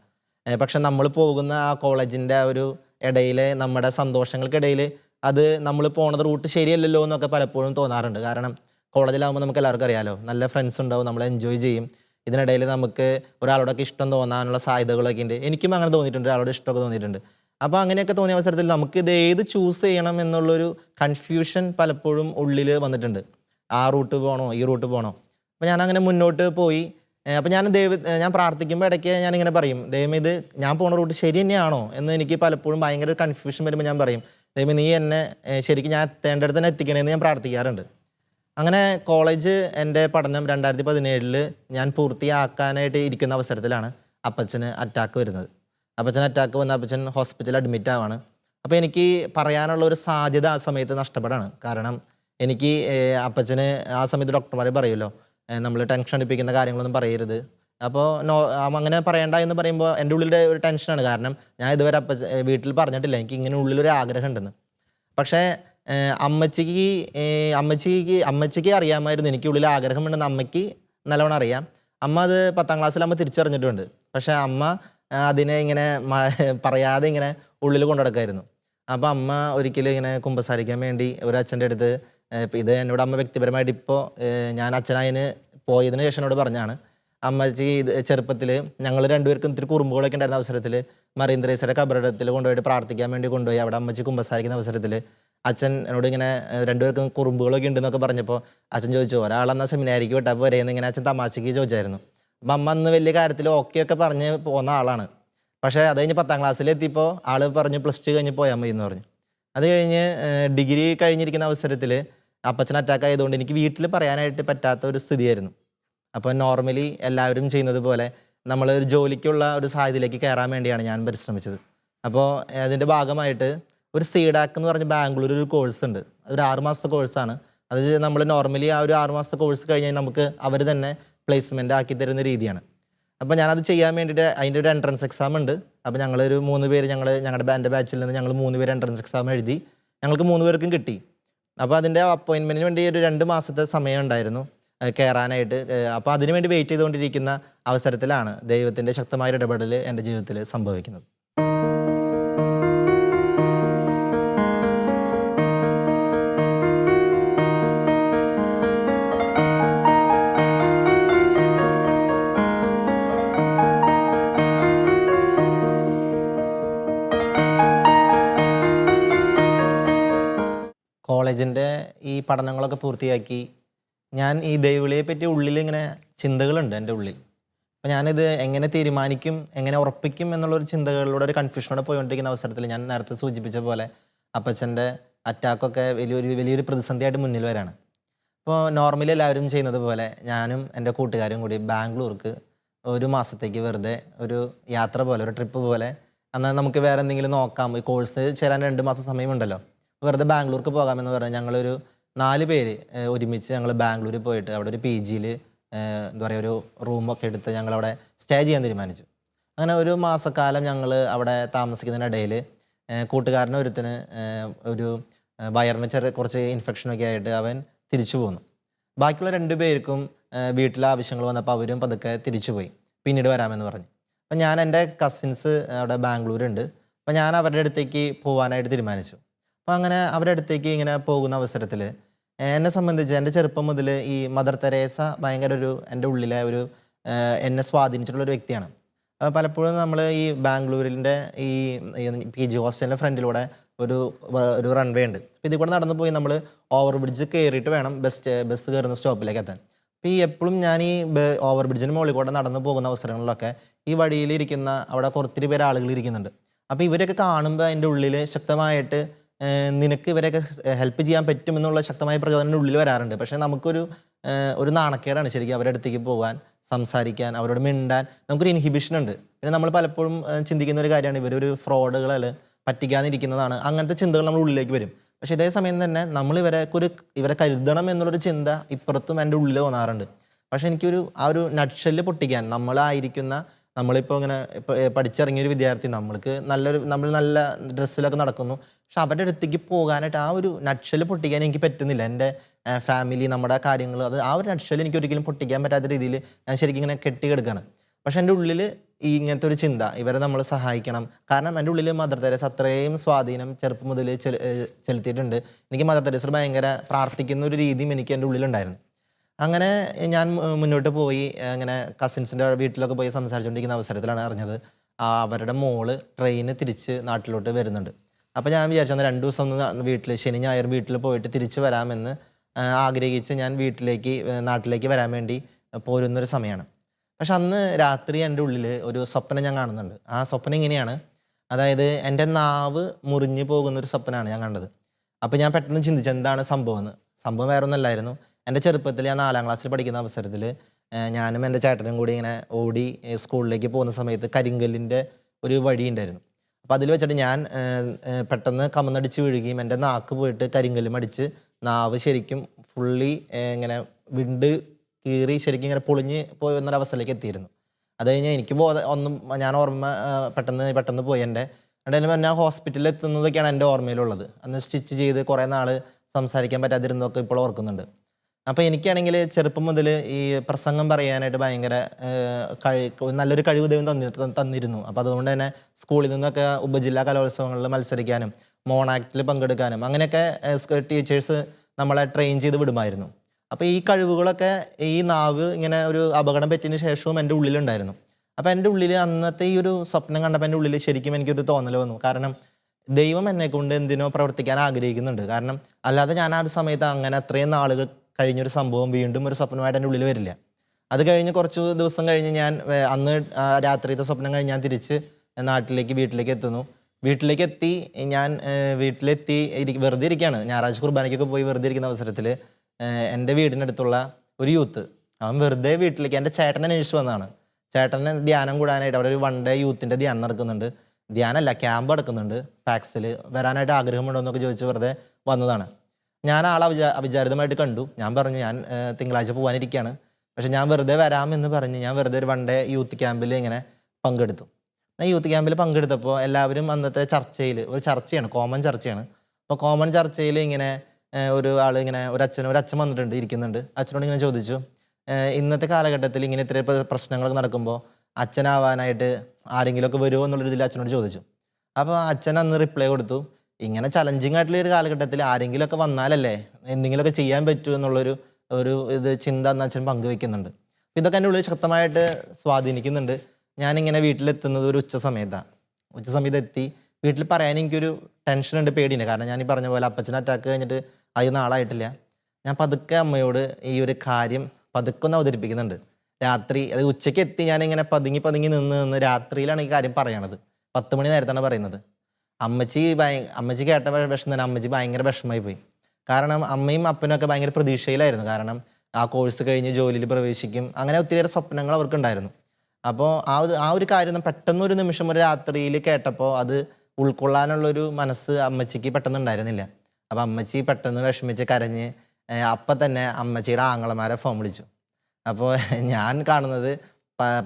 പക്ഷെ നമ്മൾ പോകുന്ന ആ കോളേജിന്റെ ആ ഒരു ഇടയിലെ നമ്മുടെ സന്തോഷങ്ങൾക്കിടയിൽ അത് നമ്മൾ പോണത് റൂട്ട് ശരിയല്ലല്ലോ എന്നൊക്കെ പലപ്പോഴും തോന്നാറുണ്ട്. കാരണം കോളേജിലാകുമ്പോൾ നമുക്ക് എല്ലാവർക്കും അറിയാലോ നല്ല ഫ്രണ്ട്സ് ഉണ്ടാവും നമ്മൾ എൻജോയ് ചെയ്യും. ഇതിനിടയിൽ നമുക്ക് ഒരാളോടൊക്കെ ഇഷ്ടം തോന്നാനുള്ള സാധ്യതകളൊക്കെ ഉണ്ട്. എനിക്കും അങ്ങനെ തോന്നിയിട്ടുണ്ട് ഒരാളോട് ഇഷ്ടമൊക്കെ തോന്നിയിട്ടുണ്ട്. അപ്പോൾ അങ്ങനെയൊക്കെ തോന്നിയ അവസരത്തിൽ നമുക്ക് ഇത് ഏത് ചൂസ് ചെയ്യണം എന്നുള്ളൊരു കൺഫ്യൂഷൻ പലപ്പോഴും ഉള്ളിൽ വന്നിട്ടുണ്ട്. ആ റൂട്ട് പോകണോ ഈ റൂട്ട് പോകണോ അപ്പോൾ ഞാൻ അങ്ങനെ മുന്നോട്ട് പോയി. അപ്പോൾ ഞാൻ ദൈവ ഞാൻ പ്രാർത്ഥിക്കുമ്പോൾ ഇടയ്ക്ക് ഞാനിങ്ങനെ പറയും ദൈവം ഇത് ഞാൻ പോണ റൂട്ട് ശരി തന്നെയാണോ? എന്ന് എനിക്ക് പലപ്പോഴും ഭയങ്കര കൺഫ്യൂഷൻ വരുമ്പോൾ ഞാൻ പറയും ദൈവം നീ എന്നെ ശരിക്കും ഞാൻ എത്തേണ്ടടുത്ത് തന്നെ എത്തിക്കണേന്ന് ഞാൻ പ്രാർത്ഥിക്കാറുണ്ട്. അങ്ങനെ കോളേജ് എന്റെ പഠനം രണ്ടായിരത്തി പതിനേഴിൽ ഞാൻ പൂർത്തിയാക്കാനായിട്ട് ഇരിക്കുന്ന അവസരത്തിലാണ് അപ്പച്ചന് അറ്റാക്ക് വരുന്നത്. അപ്പച്ചൻ അറ്റാക്ക് വന്ന് അപ്പച്ചൻ ഹോസ്പിറ്റലിൽ അഡ്മിറ്റ് ആവാണ്. അപ്പോൾ എനിക്ക് പറയാനുള്ള ഒരു സാധ്യത ആ സമയത്ത് നഷ്ടപ്പെടാണ്. കാരണം എനിക്ക് അപ്പച്ചന് ആ സമയത്ത് ഡോക്ടർമാർ പറയുമല്ലോ നമ്മൾ ടെൻഷൻ അടിപ്പിക്കുന്ന കാര്യങ്ങളൊന്നും പറയരുത്. അപ്പോൾ നോ അങ്ങനെ പറയണ്ട എന്ന് പറയുമ്പോൾ എന്റെ ഉള്ളിലെ ഒരു ടെൻഷനാണ് കാരണം ഞാൻ ഇതുവരെ അപ്പച്ച വീട്ടിൽ പറഞ്ഞിട്ടില്ല. എനിക്ക് ഇങ്ങനെ ഉള്ളിലൊരു ആഗ്രഹം ഉണ്ടെന്ന്. പക്ഷേ അമ്മച്ചിക്ക് അമ്മച്ചിക്ക് അമ്മച്ചിക്ക് അറിയാമായിരുന്നു. എനിക്ക് ഉള്ളിൽ ആഗ്രഹമുണ്ടെന്ന് അമ്മയ്ക്ക് നല്ലവണ്ണം അറിയാം. അമ്മ അത് പത്താം ക്ലാസ്സിൽ അമ്മ തിരിച്ചറിഞ്ഞിട്ടുണ്ട്. പക്ഷേ അമ്മ അതിനെ ഇങ്ങനെ പറയാതെ ഇങ്ങനെ ഉള്ളിൽ കൊണ്ടുനടക്കായിരുന്നു. അപ്പോൾ അമ്മ ഒരിക്കലും ഇങ്ങനെ കുമ്പസാരിക്കാൻ വേണ്ടി ഒരു അച്ഛന്റെ അടുത്ത് ഇത് എന്നോട് അമ്മ വ്യക്തിപരമായിട്ട് ഇപ്പോൾ ഞാൻ അച്ഛനായതിന് പോയതിന് ശേഷം എന്നോട് പറഞ്ഞാണ്. അമ്മച്ചി ചെറുപ്പത്തിൽ ഞങ്ങൾ രണ്ടുപേർക്കും ഇത്തിരി കുറുമ്പുകളൊക്കെ ഉണ്ടായിരുന്ന അവസരത്തിൽ മറിയം ത്രേസയുടെ കബറിടത്തിൽ കൊണ്ടുപോയിട്ട് പ്രാർത്ഥിക്കാൻ വേണ്ടി കൊണ്ടുപോയി. അവിടെ അമ്മച്ചി കുമ്പസാരിക്കുന്ന അവസരത്തിൽ അച്ഛൻ എന്നോട് ഇങ്ങനെ രണ്ടുപേർക്കും കുറുമ്പുകളൊക്കെ ഉണ്ടെന്നൊക്കെ പറഞ്ഞപ്പോൾ അച്ഛൻ ചോദിച്ചു ഒരാളെന്നാ സെമിനാരിക്ക് വിട്ടാൽ പോരെ എന്ന് ഇങ്ങനെ അച്ഛൻ തമാശയ്ക്ക് ചോദിച്ചായിരുന്നു. അപ്പം അമ്മ അന്ന് വലിയ കാര്യത്തിൽ ഓക്കെ ഒക്കെ പറഞ്ഞ് പോകുന്ന ആളാണ്. പക്ഷേ അത് കഴിഞ്ഞ് പത്താം ക്ലാസ്സിലെത്തിയപ്പോൾ ആൾ പറഞ്ഞു പ്ലസ് ടു കഴിഞ്ഞ് പോയാൽ മതി എന്ന് പറഞ്ഞു. അത് കഴിഞ്ഞ് ഡിഗ്രി കഴിഞ്ഞിരിക്കുന്ന അവസരത്തിൽ അപ്പച്ചൻ അറ്റാക്ക് ആയതുകൊണ്ട് എനിക്ക് വീട്ടിൽ പറയാനായിട്ട് പറ്റാത്ത ഒരു സ്ഥിതിയായിരുന്നു. അപ്പോൾ നോർമലി എല്ലാവരും ചെയ്യുന്നത് പോലെ നമ്മൾ ഒരു ജോലിക്കുള്ള ഒരു സാധ്യതയിലേക്ക് കയറാൻ വേണ്ടിയാണ് ഞാൻ പരിശ്രമിച്ചത്. അപ്പോൾ അതിന്റെ ഭാഗമായിട്ട് ഒരു സീഡാക്ക് എന്ന് പറഞ്ഞ ബാംഗ്ലൂർ ഒരു കോഴ്സ് ഉണ്ട്. അതൊരു ആറ് മാസത്തെ കോഴ്സാണ് അത് നമ്മൾ നോർമലി ആ ഒരു ആറ് മാസത്തെ കോഴ്സ് കഴിഞ്ഞാൽ നമുക്ക് അവർ തന്നെ പ്ലേസ്മെന്റ് ആക്കി തരുന്ന രീതിയാണ്. അപ്പോൾ ഞാനത് ചെയ്യാൻ വേണ്ടിയിട്ട് അതിന്റെ ഒരു എൻട്രൻസ് എക്സാം ഉണ്ട്. അപ്പോൾ ഞങ്ങളൊരു മൂന്ന് പേര് ഞങ്ങൾ ഞങ്ങളുടെ എന്റെ ബാച്ചിൽ നിന്ന് ഞങ്ങൾ മൂന്ന് പേര് എൻട്രൻസ് എക്സാം എഴുതി ഞങ്ങൾക്ക് മൂന്ന് പേർക്കും കിട്ടി. അപ്പോൾ അതിന്റെ അപ്പോയിൻമെന്റിന് വേണ്ടി ഒരു രണ്ട് മാസത്തെ സമയം ഉണ്ടായിരുന്നു. കയറാനായിട്ട് അപ്പോൾ അതിനുവേണ്ടി വെയിറ്റ് ചെയ്തുകൊണ്ടിരിക്കുന്ന അവസരത്തിലാണ് ദൈവത്തിന്റെ ശക്തമായ ഒരു ഇടപെടൽ എന്റെ ജീവിതത്തിൽ സംഭവിക്കുന്നത്. കോളേജിന്റെ ഈ പഠനങ്ങളൊക്കെ പൂർത്തിയാക്കി ഞാൻ ഈ ദൈവവിളിയെ പറ്റി ഉള്ളിൽ ഇങ്ങനെ ചിന്തകളുണ്ട് എന്റെ ഉള്ളിൽ. അപ്പോൾ ഞാനിത് എങ്ങനെ തീരുമാനിക്കും എങ്ങനെ ഉറപ്പിക്കും എന്നുള്ളൊരു ചിന്തകളിലൂടെ ഒരു കൺഫ്യൂഷനോടെ പോയിക്കൊണ്ടിരിക്കുന്ന അവസരത്തിൽ ഞാൻ നേരത്തെ സൂചിപ്പിച്ച പോലെ അപ്പച്ചന്റെ അറ്റാക്കൊക്കെ വലിയൊരു വലിയൊരു പ്രതിസന്ധിയായിട്ട് മുന്നിൽ വരാണ്. അപ്പോൾ നോർമലി എല്ലാവരും ചെയ്യുന്നത് പോലെ ഞാനും എന്റെ കൂട്ടുകാരും കൂടി ബാംഗ്ലൂർക്ക് ഒരു മാസത്തേക്ക് വെറുതെ ഒരു യാത്ര പോലെ ഒരു ട്രിപ്പ് പോലെ എന്നാൽ നമുക്ക് വേറെ എന്തെങ്കിലും നോക്കാം. ഈ കോഴ്സ് ചേരാൻ രണ്ട് മാസം സമയമുണ്ടല്ലോ. വെറുതെ ബാംഗ്ലൂർക്ക് പോകാമെന്ന് പറഞ്ഞാൽ ഞങ്ങളൊരു നാല് പേര് ഒരുമിച്ച് ഞങ്ങൾ ബാംഗ്ലൂർ പോയിട്ട് അവിടെ ഒരു പി ജിയിൽ എന്താ പറയുക ഒരു റൂമൊക്കെ എടുത്ത് ഞങ്ങളവിടെ സ്റ്റേ ചെയ്യാൻ തീരുമാനിച്ചു. അങ്ങനെ ഒരു മാസക്കാലം ഞങ്ങൾ അവിടെ താമസിക്കുന്നതിനിടയിൽ കൂട്ടുകാരനെ ഒരുത്തിന് ഒരു വയറിന് ചെറിയ കുറച്ച് ഇൻഫെക്ഷനൊക്കെ ആയിട്ട് അവൻ തിരിച്ചു പോന്നു. ബാക്കിയുള്ള രണ്ട് പേർക്കും വീട്ടിലെ ആവശ്യങ്ങൾ വന്നപ്പോൾ അവരും പതുക്കെ തിരിച്ചു പോയി. പിന്നീട് വരാമെന്ന് പറഞ്ഞു. അപ്പം ഞാൻ എന്റെ കസിൻസ് അവിടെ ബാംഗ്ലൂരുണ്ട്. അപ്പം ഞാൻ അവരുടെ അടുത്തേക്ക് പോകാനായിട്ട് തീരുമാനിച്ചു. അപ്പോൾ അങ്ങനെ അവരുടെ അടുത്തേക്ക് ഇങ്ങനെ പോകുന്ന അവസരത്തിൽ എന്നെ സംബന്ധിച്ച് എന്റെ ചെറുപ്പം മുതൽ ഈ മദർ തെരേസ ഭയങ്കര ഒരു എന്റെ ഉള്ളിലെ ഒരു എന്നെ സ്വാധീനിച്ചിട്ടുള്ള ഒരു വ്യക്തിയാണ്. അപ്പോൾ പലപ്പോഴും നമ്മൾ ഈ ബാംഗ്ലൂരിന്റെ ഈ പി ജി ഹോസ്റ്റലിന്റെ ഫ്രണ്ടിലൂടെ ഒരു ഒരു റൺവേ ഉണ്ട്. അപ്പോൾ ഇതിൽ കൂടെ നടന്നു പോയി നമ്മൾ ഓവർ ബ്രിഡ്ജ് കയറിയിട്ട് വേണം ബസ് ബസ് കയറുന്ന സ്റ്റോപ്പിലേക്ക് എത്താൻ. അപ്പോൾ ഈ എപ്പോഴും ഞാൻ ഈ ഓവർ ബ്രിഡ്ജിന് മുകളിൽ കൂടെ നടന്നു പോകുന്ന അവസരങ്ങളിലൊക്കെ ഈ വഴിയിലിരിക്കുന്ന അവിടെ കുറത്തിരി പേര് ആളുകൾ ഇരിക്കുന്നുണ്ട്. അപ്പോൾ ഇവരൊക്കെ കാണുമ്പോൾ അതിന്റെ ഉള്ളിൽ ശക്തമായിട്ട് നിനക്ക് ഇവരെയൊക്കെ ഹെൽപ്പ് ചെയ്യാൻ പറ്റുമെന്നുള്ള ശക്തമായ പ്രചോദനം ഉള്ളിൽ വരാറുണ്ട്. പക്ഷേ നമുക്കൊരു ഒരു നാണക്കേടാണ് ശരിക്കും അവരുടെ അടുത്തേക്ക് പോകാൻ സംസാരിക്കാൻ അവരോട് മിണ്ടാൻ. നമുക്കൊരു ഇൻഹിബിഷൻ ഉണ്ട്. പിന്നെ നമ്മൾ പലപ്പോഴും ചിന്തിക്കുന്ന ഒരു കാര്യമാണ്. ഇവരൊരു ഫ്രോഡുകൾ പറ്റിക്കാതിരിക്കുന്നതാണ്. അങ്ങനത്തെ ചിന്തകൾ നമ്മൾ ഉള്ളിലേക്ക് വരും. പക്ഷേ ഇതേ സമയം തന്നെ നമ്മൾ ഇവരെ ഒരു ഇവരെ കരുതണം എന്നുള്ളൊരു ചിന്ത ഇപ്പുറത്തും എന്റെ ഉള്ളിൽ തോന്നാറുണ്ട്. പക്ഷേ എനിക്കൊരു ആ ഒരു നട്ഷെല്ല് പൊട്ടിക്കാൻ നമ്മളായിരിക്കുന്ന നമ്മളിപ്പോൾ ഇങ്ങനെ പഠിച്ചിറങ്ങിയ ഒരു വിദ്യാർത്ഥി നമ്മൾക്ക് നല്ലൊരു നമ്മൾ നല്ല ഡ്രസ്സിലൊക്കെ നടക്കുന്നു. പക്ഷെ അവരുടെ അടുത്തേക്ക് പോകാനായിട്ട് ആ ഒരു നക്ഷൽ പൊട്ടിക്കാൻ എനിക്ക് പറ്റുന്നില്ല. എന്റെ ഫാമിലി നമ്മുടെ കാര്യങ്ങൾ അത് ആ ഒരു നക്ഷൽ എനിക്ക് ഒരിക്കലും പൊട്ടിക്കാൻ പറ്റാത്ത രീതിയിൽ ഞാൻ ശരിക്കും ഇങ്ങനെ കെട്ടിക്കിടക്കുകയാണ് പക്ഷെ എന്റെ ഉള്ളിൽ ഈ ഇങ്ങനത്തെ ഒരു ചിന്ത ഇവരെ നമ്മൾ സഹായിക്കണം. കാരണം എന്റെ ഉള്ളിൽ മദർ തെരേസ അത്രയും സ്വാധീനം ചെറുപ്പം മുതൽ ചെലു- ചെലുത്തിയിട്ടുണ്ട്. എനിക്ക് മദർ തെരേസ ഭയങ്കര പ്രാർത്ഥിക്കുന്ന ഒരു രീതിയും എനിക്ക് എന്റെ ഉള്ളിലുണ്ടായിരുന്നു. അങ്ങനെ ഞാൻ മുന്നോട്ട് പോയി. അങ്ങനെ കസിൻസിന്റെ വീട്ടിലൊക്കെ പോയി സംസാരിച്ചുകൊണ്ടിരിക്കുന്ന അവസരത്തിലാണ് അറിഞ്ഞത്. അവരുടെ മോൾ ട്രെയിന് തിരിച്ച് നാട്ടിലോട്ട് വരുന്നുണ്ട്. അപ്പോൾ ഞാൻ വിചാരിച്ചു രണ്ട് ദിവസം ഒന്ന് വീട്ടിൽ ശനി ഞായർ വീട്ടിൽ പോയിട്ട് തിരിച്ച് വരാമെന്ന് ആഗ്രഹിച്ച് ഞാൻ വീട്ടിലേക്ക് നാട്ടിലേക്ക് വരാൻ വേണ്ടി പോരുന്നൊരു സമയമാണ് പക്ഷെ അന്ന് രാത്രി എന്റെ ഉള്ളിൽ ഒരു സ്വപ്നം ഞാൻ കാണുന്നുണ്ട്. ആ സ്വപ്നം ഇങ്ങനെയാണ്. അതായത് എന്റെ നാവ് മുറിഞ്ഞു പോകുന്നൊരു സ്വപ്നമാണ് ഞാൻ കണ്ടത്. അപ്പോൾ ഞാൻ പെട്ടെന്ന് ചിന്തിച്ചു എന്താണ് സംഭവം എന്ന്. സംഭവം വേറെ ഒന്നല്ലായിരുന്നു എന്റെ ചെറുപ്പത്തിൽ ഞാൻ നാലാം ക്ലാസ്സിൽ പഠിക്കുന്ന അവസരത്തിൽ ഞാനും എന്റെ ചേട്ടനും കൂടി ഇങ്ങനെ ഓടി സ്കൂളിലേക്ക് പോകുന്ന സമയത്ത് കരിങ്കല്ലിന്റെ ഒരു വഴി ഉണ്ടായിരുന്നു. അപ്പോൾ അതിൽ വെച്ചിട്ട് ഞാൻ പെട്ടെന്ന് കമന്നടിച്ച് വീഴുകയും എന്റെ നാക്ക് പോയിട്ട് കരിങ്കല്ലും അടിച്ച് നാവ് ശരിക്കും ഫുള്ളി ഇങ്ങനെ വിണ്ട് കീറി ശരിക്കും ഇങ്ങനെ പൊളിഞ്ഞ് പോയി എന്നൊരവസ്ഥയിലേക്ക് എത്തിയിരുന്നു. അത് കഴിഞ്ഞ് എനിക്ക് ബോധ ഒന്നും ഞാൻ ഓർമ്മ പെട്ടെന്ന് പെട്ടെന്ന് പോയി. എന്റെ എന്നിട്ട് ഞാൻ ഹോസ്പിറ്റലിൽ എത്തുന്നതൊക്കെയാണ് എന്റെ ഓർമ്മയിലുള്ളത്. അന്ന് സ്റ്റിച്ച് ചെയ്ത് കുറേ നാൾ സംസാരിക്കാൻ പറ്റാതിരുന്നതൊക്കെ ഇപ്പോൾ ഓർക്കുന്നുണ്ട്. അപ്പോൾ എനിക്കാണെങ്കിൽ ചെറുപ്പം മുതൽ ഈ പ്രസംഗം പറയാനായിട്ട് ഭയങ്കര കഴി നല്ലൊരു കഴിവ് ദൈവം തന്നി തന്നിരുന്നു. അപ്പോൾ അതുകൊണ്ട് തന്നെ സ്കൂളിൽ നിന്നൊക്കെ ഉപജില്ലാ കലോത്സവങ്ങളിൽ മത്സരിക്കാനും മോണാക്റ്റിൽ പങ്കെടുക്കാനും അങ്ങനെയൊക്കെ ടീച്ചേഴ്സ് നമ്മളെ ട്രെയിൻ ചെയ്ത് വിടുമായിരുന്നു. അപ്പോൾ ഈ കഴിവുകളൊക്കെ ഈ നാവ് ഇങ്ങനെ ഒരു അപകടം പറ്റിയതിന് ശേഷവും എന്റെ ഉള്ളിലുണ്ടായിരുന്നു. അപ്പോൾ എന്റെ ഉള്ളിൽ അന്നത്തെ ഈ ഒരു സ്വപ്നം കണ്ടപ്പോൾ എന്റെ ഉള്ളിൽ ശരിക്കും എനിക്കൊരു തോന്നൽ വന്നു. കാരണം ദൈവം എന്നെ കൊണ്ട് എന്തിനോ പ്രവർത്തിക്കാൻ ആഗ്രഹിക്കുന്നുണ്ട്. കാരണം അല്ലാതെ ഞാൻ ആ ഒരു സമയത്ത് അങ്ങനെ അത്രയും നാളുകൾ കഴിഞ്ഞൊരു സംഭവം വീണ്ടും ഒരു സ്വപ്നമായിട്ട് എന്റെ ഉള്ളിൽ വരില്ല. അത് കഴിഞ്ഞ് കുറച്ച് ദിവസം കഴിഞ്ഞ് ഞാൻ അന്ന് രാത്രിയത്തെ സ്വപ്നം കഴിഞ്ഞ് ഞാൻ തിരിച്ച് നാട്ടിലേക്ക് വീട്ടിലേക്ക് എത്തുന്നു. വീട്ടിലേക്ക് എത്തി ഞാൻ വീട്ടിലെത്തി ഇരി- വെറുതെ ഇരിക്കുകയാണ് ഞായറാഴ്ച കുർബാനയ്ക്കൊക്കെ പോയി വെറുതെ ഇരിക്കുന്ന അവസരത്തിൽ എന്റെ വീടിനടുത്തുള്ള ഒരു യൂത്ത് അവൻ വെറുതെ വീട്ടിലേക്ക് എന്റെ ചേട്ടനെ അന്വേഷിച്ച് വന്നതാണ്. ചേട്ടനെ ധ്യാനം കൂടാനായിട്ട് അവിടെ ഒരു വൺ ഡേ യൂത്തിന്റെ ധ്യാനം നടക്കുന്നുണ്ട്. ധ്യാനമല്ല ക്യാമ്പ് നടക്കുന്നുണ്ട്. ഫാക്സിൽ വരാനായിട്ട് ആഗ്രഹമുണ്ടോ എന്നൊക്കെ ചോദിച്ച് വെറുതെ വന്നതാണ്. ഞാൻ ആളെ അവിചാ അവിചാരിതമായിട്ട് കണ്ടു. ഞാൻ പറഞ്ഞു ഞാൻ തിങ്കളാഴ്ച പോകാനിരിക്കുകയാണ് പക്ഷെ ഞാൻ വെറുതെ വരാമെന്ന് പറഞ്ഞ് ഞാൻ വെറുതെ ഒരു വൺ ഡേ യൂത്ത് ക്യാമ്പിൽ ഇങ്ങനെ പങ്കെടുത്തു. ഞാൻ യൂത്ത് ക്യാമ്പിൽ പങ്കെടുത്തപ്പോൾ എല്ലാവരും അന്നത്തെ ചർച്ചയിൽ ഒരു ചർച്ചയാണ് കോമൺ ചർച്ചയാണ്. അപ്പോൾ കോമൺ ചർച്ചയിൽ ഇങ്ങനെ ഒരു ആൾ ഇങ്ങനെ ഒരു അച്ഛൻ ഒരു അച്ഛൻ വന്നിട്ടുണ്ട് ഇരിക്കുന്നുണ്ട്. അച്ഛനോട് ഇങ്ങനെ ചോദിച്ചു ഇന്നത്തെ കാലഘട്ടത്തിൽ ഇങ്ങനെ ഇത്ര പ്രശ്നങ്ങളൊക്കെ നടക്കുമ്പോൾ അച്ഛനാവാനായിട്ട് ആരെങ്കിലുമൊക്കെ വരുമോ എന്നുള്ളൊരു ഇതിൽ അച്ഛനോട് ചോദിച്ചു. അപ്പോൾ അച്ഛൻ അന്ന് റിപ്ലൈ കൊടുത്തു ഇങ്ങനെ ചലഞ്ചിങ് ആയിട്ടുള്ള ഒരു കാലഘട്ടത്തിൽ ആരെങ്കിലുമൊക്കെ വന്നാലല്ലേ എന്തെങ്കിലുമൊക്കെ ചെയ്യാൻ പറ്റൂ എന്നുള്ളൊരു ഒരു ഇത് ചിന്ത എന്ന് അച്ഛൻ പങ്കുവെക്കുന്നുണ്ട്. ഇതൊക്കെ എന്റെ ഉള്ളിൽ ശക്തമായിട്ട് സ്വാധീനിക്കുന്നുണ്ട്. ഞാനിങ്ങനെ വീട്ടിലെത്തുന്നത് ഒരു ഉച്ച സമയത്താണ് ഉച്ച സമയത്ത് എത്തി വീട്ടിൽ പറയാൻ എനിക്കൊരു ടെൻഷനുണ്ട് പേടിയുണ്ട്. കാരണം ഞാൻ ഈ പറഞ്ഞ പോലെ അപ്പച്ചൻ അറ്റാക്ക് കഴിഞ്ഞിട്ട് അധികം നാളായിട്ടില്ല. ഞാൻ പതുക്കെ അമ്മയോട് ഈ ഒരു കാര്യം പതുക്കെ ഒന്ന് അവതരിപ്പിക്കുന്നുണ്ട്. രാത്രി അത് ഉച്ചയ്ക്ക് എത്തി ഞാനിങ്ങനെ പതുങ്ങി പതുങ്ങി നിന്ന് നിന്ന് രാത്രിയിലാണ് ഈ കാര്യം പറയണത്. പത്ത് മണി നേരത്താണ് പറയുന്നത്. അമ്മച്ചി ഭയ അമ്മച്ചി കേട്ട വിഷം തന്നെ അമ്മച്ചി ഭയങ്കര വിഷമമായി പോയി. കാരണം അമ്മയും അപ്പനും ഒക്കെ ഭയങ്കര പ്രതീക്ഷയിലായിരുന്നു. കാരണം ആ കോഴ്സ് കഴിഞ്ഞ് ജോലിയിൽ പ്രവേശിക്കും. അങ്ങനെ ഒത്തിരിയേറെ സ്വപ്നങ്ങൾ അവർക്കുണ്ടായിരുന്നു. അപ്പോൾ ആ ഒരു ആ ഒരു കാര്യം പെട്ടെന്ന് ഒരു നിമിഷം ഒരു രാത്രിയിൽ കേട്ടപ്പോൾ അത് ഉൾക്കൊള്ളാനുള്ളൊരു മനസ്സ് അമ്മച്ചിക്ക് പെട്ടെന്ന് ഉണ്ടായിരുന്നില്ല അപ്പോൾ അമ്മച്ചി പെട്ടെന്ന് വിഷമിച്ച് കരഞ്ഞ് അപ്പം തന്നെ അമ്മച്ചിയുടെ ആങ്ങളമാരെ ഫോൺ വിളിച്ചു. അപ്പോൾ ഞാൻ കാണുന്നത്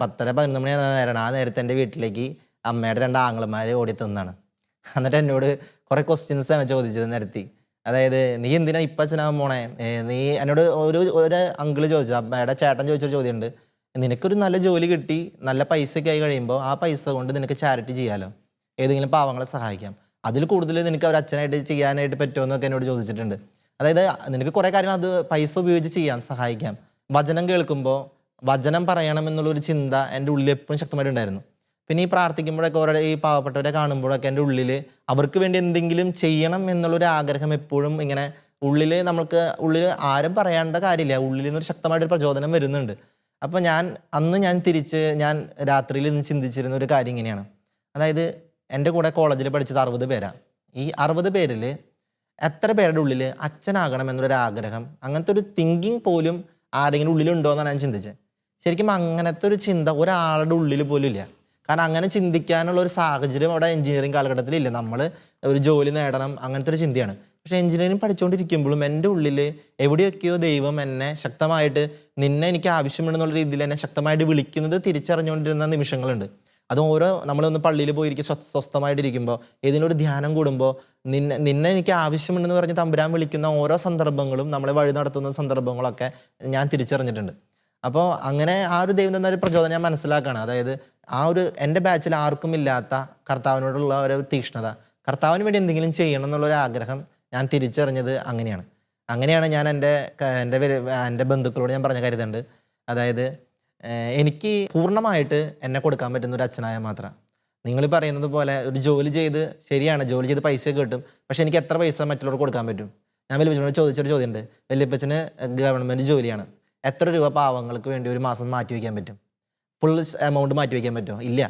പത്തര പതിനൊന്ന് മണി നേരമാണ്. ആ നേരത്തെ എന്റെ വീട്ടിലേക്ക് അമ്മയുടെ രണ്ട് ആങ്ങളമാർ ഓടി തന്നാണ് എന്നിട്ട് എന്നോട് കുറേ ക്വസ്റ്റ്യൻസ് ആണ് ചോദിച്ചത് നിരത്തി. അതായത് നീ എന്തിനാ ഇപ്പം അച്ഛനാവാൻ പോണേ? നീ എന്നോട് ഒരു ഒരു അങ്കിൾ ചോദിച്ചു. അമ്മയുടെ ചേട്ടൻ ചോദിച്ചൊരു ചോദ്യമുണ്ട്. നിനക്കൊരു നല്ല ജോലി കിട്ടി നല്ല പൈസയൊക്കെ ആയി കഴിയുമ്പോൾ ആ പൈസ കൊണ്ട് നിനക്ക് ചാരിറ്റി ചെയ്യാമല്ലോ ഏതെങ്കിലും പാവങ്ങളെ സഹായിക്കാം. അതിൽ കൂടുതൽ നിനക്ക് അവർ അച്ഛനായിട്ട് ചെയ്യാനായിട്ട് പറ്റുമോ എന്നൊക്കെ എന്നോട് ചോദിച്ചിട്ടുണ്ട്. അതായത് നിനക്ക് കുറേ കാര്യങ്ങൾ അത് പൈസ ഉപയോഗിച്ച് ചെയ്യാം സഹായിക്കാം. വചനം കേൾക്കുമ്പോൾ വചനം പറയണം എന്നുള്ളൊരു ചിന്ത എന്റെ ഉള്ളിൽ എപ്പോഴും ശക്തമായിട്ടുണ്ടായിരുന്നു പിന്നെ ഈ പ്രാർത്ഥിക്കുമ്പോഴൊക്കെ ഓരോ ഈ പാവപ്പെട്ടവരെ കാണുമ്പോഴൊക്കെ എന്റെ ഉള്ളിൽ അവർക്ക് വേണ്ടി എന്തെങ്കിലും ചെയ്യണം എന്നുള്ളൊരു ആഗ്രഹം എപ്പോഴും ഇങ്ങനെ ഉള്ളിൽ നമുക്ക് ഉള്ളിൽ ആരും പറയേണ്ട കാര്യമില്ല. ഉള്ളിൽ നിന്നൊരു ശക്തമായിട്ടൊരു പ്രചോദനം വരുന്നുണ്ട്. അപ്പോൾ ഞാൻ അന്ന് ഞാൻ തിരിച്ച് ഞാൻ രാത്രിയിൽ നിന്ന് ചിന്തിച്ചിരുന്ന ഒരു കാര്യം ഇങ്ങനെയാണ്. അതായത് എന്റെ കൂടെ കോളേജിൽ പഠിച്ചത് അറുപത് പേരാണ് ഈ അറുപത് പേരിൽ എത്ര പേരുടെ ഉള്ളിൽ അച്ഛനാകണം എന്നൊരു ആഗ്രഹം അങ്ങനത്തെ ഒരു തിങ്കിങ് പോലും ആരെങ്കിലും ഉള്ളിലുണ്ടോ എന്നാണ് ഞാൻ ചിന്തിച്ചത്. ശരിക്കും അങ്ങനത്തെ ഒരു ചിന്ത ഒരാളുടെ ഉള്ളിൽ പോലും ഇല്ല. കാരണം അങ്ങനെ ചിന്തിക്കാനുള്ള ഒരു സാഹചര്യം അവിടെ എഞ്ചിനീയറിംഗ് കാലഘട്ടത്തിൽ ഇല്ല നമ്മൾ ഒരു ജോലി നേടണം അങ്ങനത്തെ ഒരു ചിന്തയാണ്. പക്ഷെ എഞ്ചിനീയറിംഗ് പഠിച്ചുകൊണ്ടിരിക്കുമ്പോഴും എന്റെ ഉള്ളിൽ എവിടെയൊക്കെയോ ദൈവം എന്നെ ശക്തമായിട്ട് നിന്നെ എനിക്ക് ആവശ്യമുണ്ടെന്നുള്ള രീതിയിൽ എന്നെ ശക്തമായിട്ട് വിളിക്കുന്നത് തിരിച്ചറിഞ്ഞുകൊണ്ടിരുന്ന നിമിഷങ്ങളുണ്ട്. അത് ഓരോ നമ്മളൊന്ന് പള്ളിയിൽ പോയിരിക്കും സ്വ സ്വസ്ഥമായിട്ടിരിക്കുമ്പോൾ ഏതിനൊരു ധ്യാനം കൂടുമ്പോൾ നിന്നെ നിന്നെ എനിക്ക് ആവശ്യമുണ്ടെന്ന് പറഞ്ഞ് തമ്പുരാൻ വിളിക്കുന്ന ഓരോ സന്ദർഭങ്ങളും നമ്മളെ വഴി നടത്തുന്ന സന്ദർഭങ്ങളൊക്കെ ഞാൻ തിരിച്ചറിഞ്ഞിട്ടുണ്ട്. അപ്പോൾ അങ്ങനെ ആ ഒരു ദൈവം തന്ന ഒരു പ്രചോദനം ഞാൻ മനസ്സിലാക്കുകയാണ് അതായത് ആ ഒരു എന്റെ ബാച്ചിൽ ആർക്കും ഇല്ലാത്ത കർത്താവിനോടുള്ള ഒരു തീക്ഷ്ണത. കർത്താവിന് വേണ്ടി എന്തെങ്കിലും ചെയ്യണം എന്നുള്ളൊരു ആഗ്രഹം ഞാൻ തിരിച്ചറിഞ്ഞത് അങ്ങനെയാണ്. അങ്ങനെയാണ് ഞാൻ എന്റെ എന്റെ എന്റെ ബന്ധുക്കളോട് ഞാൻ പറഞ്ഞ കരുതുന്നുണ്ട് അതായത് എനിക്ക് പൂർണമായിട്ട് എന്നെ കൊടുക്കാൻ പറ്റുന്ന ഒരു അച്ഛനായ മാത്രം. നിങ്ങൾ പറയുന്നത് പോലെ ഒരു ജോലി ചെയ്ത് ശരിയാണ് ജോലി ചെയ്ത് പൈസ കിട്ടും പക്ഷേ എനിക്ക് എത്ര പൈസ മറ്റുള്ളവർക്ക് കൊടുക്കാൻ പറ്റും? ഞാൻ വലിയപ്പച്ചനോട് ചോദിച്ചൊരു ചോദ്യമുണ്ട്. വലിയപ്പച്ചന് ഗവൺമെന്റ് ജോലിയാണ്. എത്ര രൂപ പാവങ്ങൾക്ക് വേണ്ടി ഒരു മാസം മാറ്റി വയ്ക്കാൻ പറ്റും? ഫുൾ എമൗണ്ട് മാറ്റി വയ്ക്കാൻ പറ്റുമോ? ഇല്ല.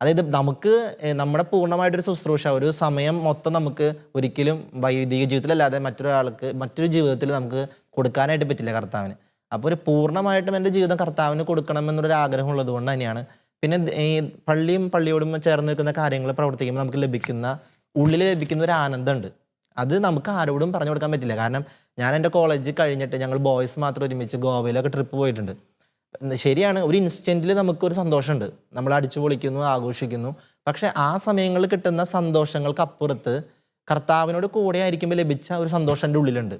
അതായത് നമുക്ക് നമ്മുടെ പൂർണമായിട്ടൊരു ശുശ്രൂഷ ഒരു സമയം മൊത്തം നമുക്ക് ഒരിക്കലും വൈദിക ജീവിതത്തിലല്ലാതെ മറ്റൊരാൾക്ക് മറ്റൊരു ജീവിതത്തിൽ നമുക്ക് കൊടുക്കാനായിട്ട് പറ്റില്ല കർത്താവിന്. അപ്പോൾ ഒരു പൂർണമായിട്ടും എന്റെ ജീവിതം കർത്താവിന് കൊടുക്കണമെന്നൊരു ആഗ്രഹം ഉള്ളത് കൊണ്ട് തന്നെയാണ്. പിന്നെ ഈ പള്ളിയും പള്ളിയോടും ചേർന്ന് നിൽക്കുന്ന കാര്യങ്ങൾ പ്രവർത്തിക്കുമ്പോൾ നമുക്ക് ലഭിക്കുന്ന ഉള്ളിൽ ലഭിക്കുന്ന ഒരു ആനന്ദമുണ്ട്. അത് നമുക്ക് ആരോടും പറഞ്ഞു കൊടുക്കാൻ പറ്റില്ല. കാരണം ഞാൻ എന്റെ കോളേജ് കഴിഞ്ഞിട്ട് ഞങ്ങൾ ബോയ്സ് മാത്രം ഒരുമിച്ച് ഗോവയിലൊക്കെ ട്രിപ്പ് പോയിട്ടുണ്ട്. ശരിയാണ് ഒരു ഇൻസ്റ്റന്റിൽ നമുക്കൊരു സന്തോഷമുണ്ട്. നമ്മൾ അടിച്ചു പൊളിക്കുന്നു ആഘോഷിക്കുന്നു. പക്ഷേ ആ സമയങ്ങളിൽ കിട്ടുന്ന സന്തോഷങ്ങൾക്ക് അപ്പുറത്ത് കർത്താവിനോട് കൂടെ ആയിരിക്കുമ്പോൾ ലഭിച്ച ഒരു സന്തോഷം എന്റെ ഉള്ളിലുണ്ട്.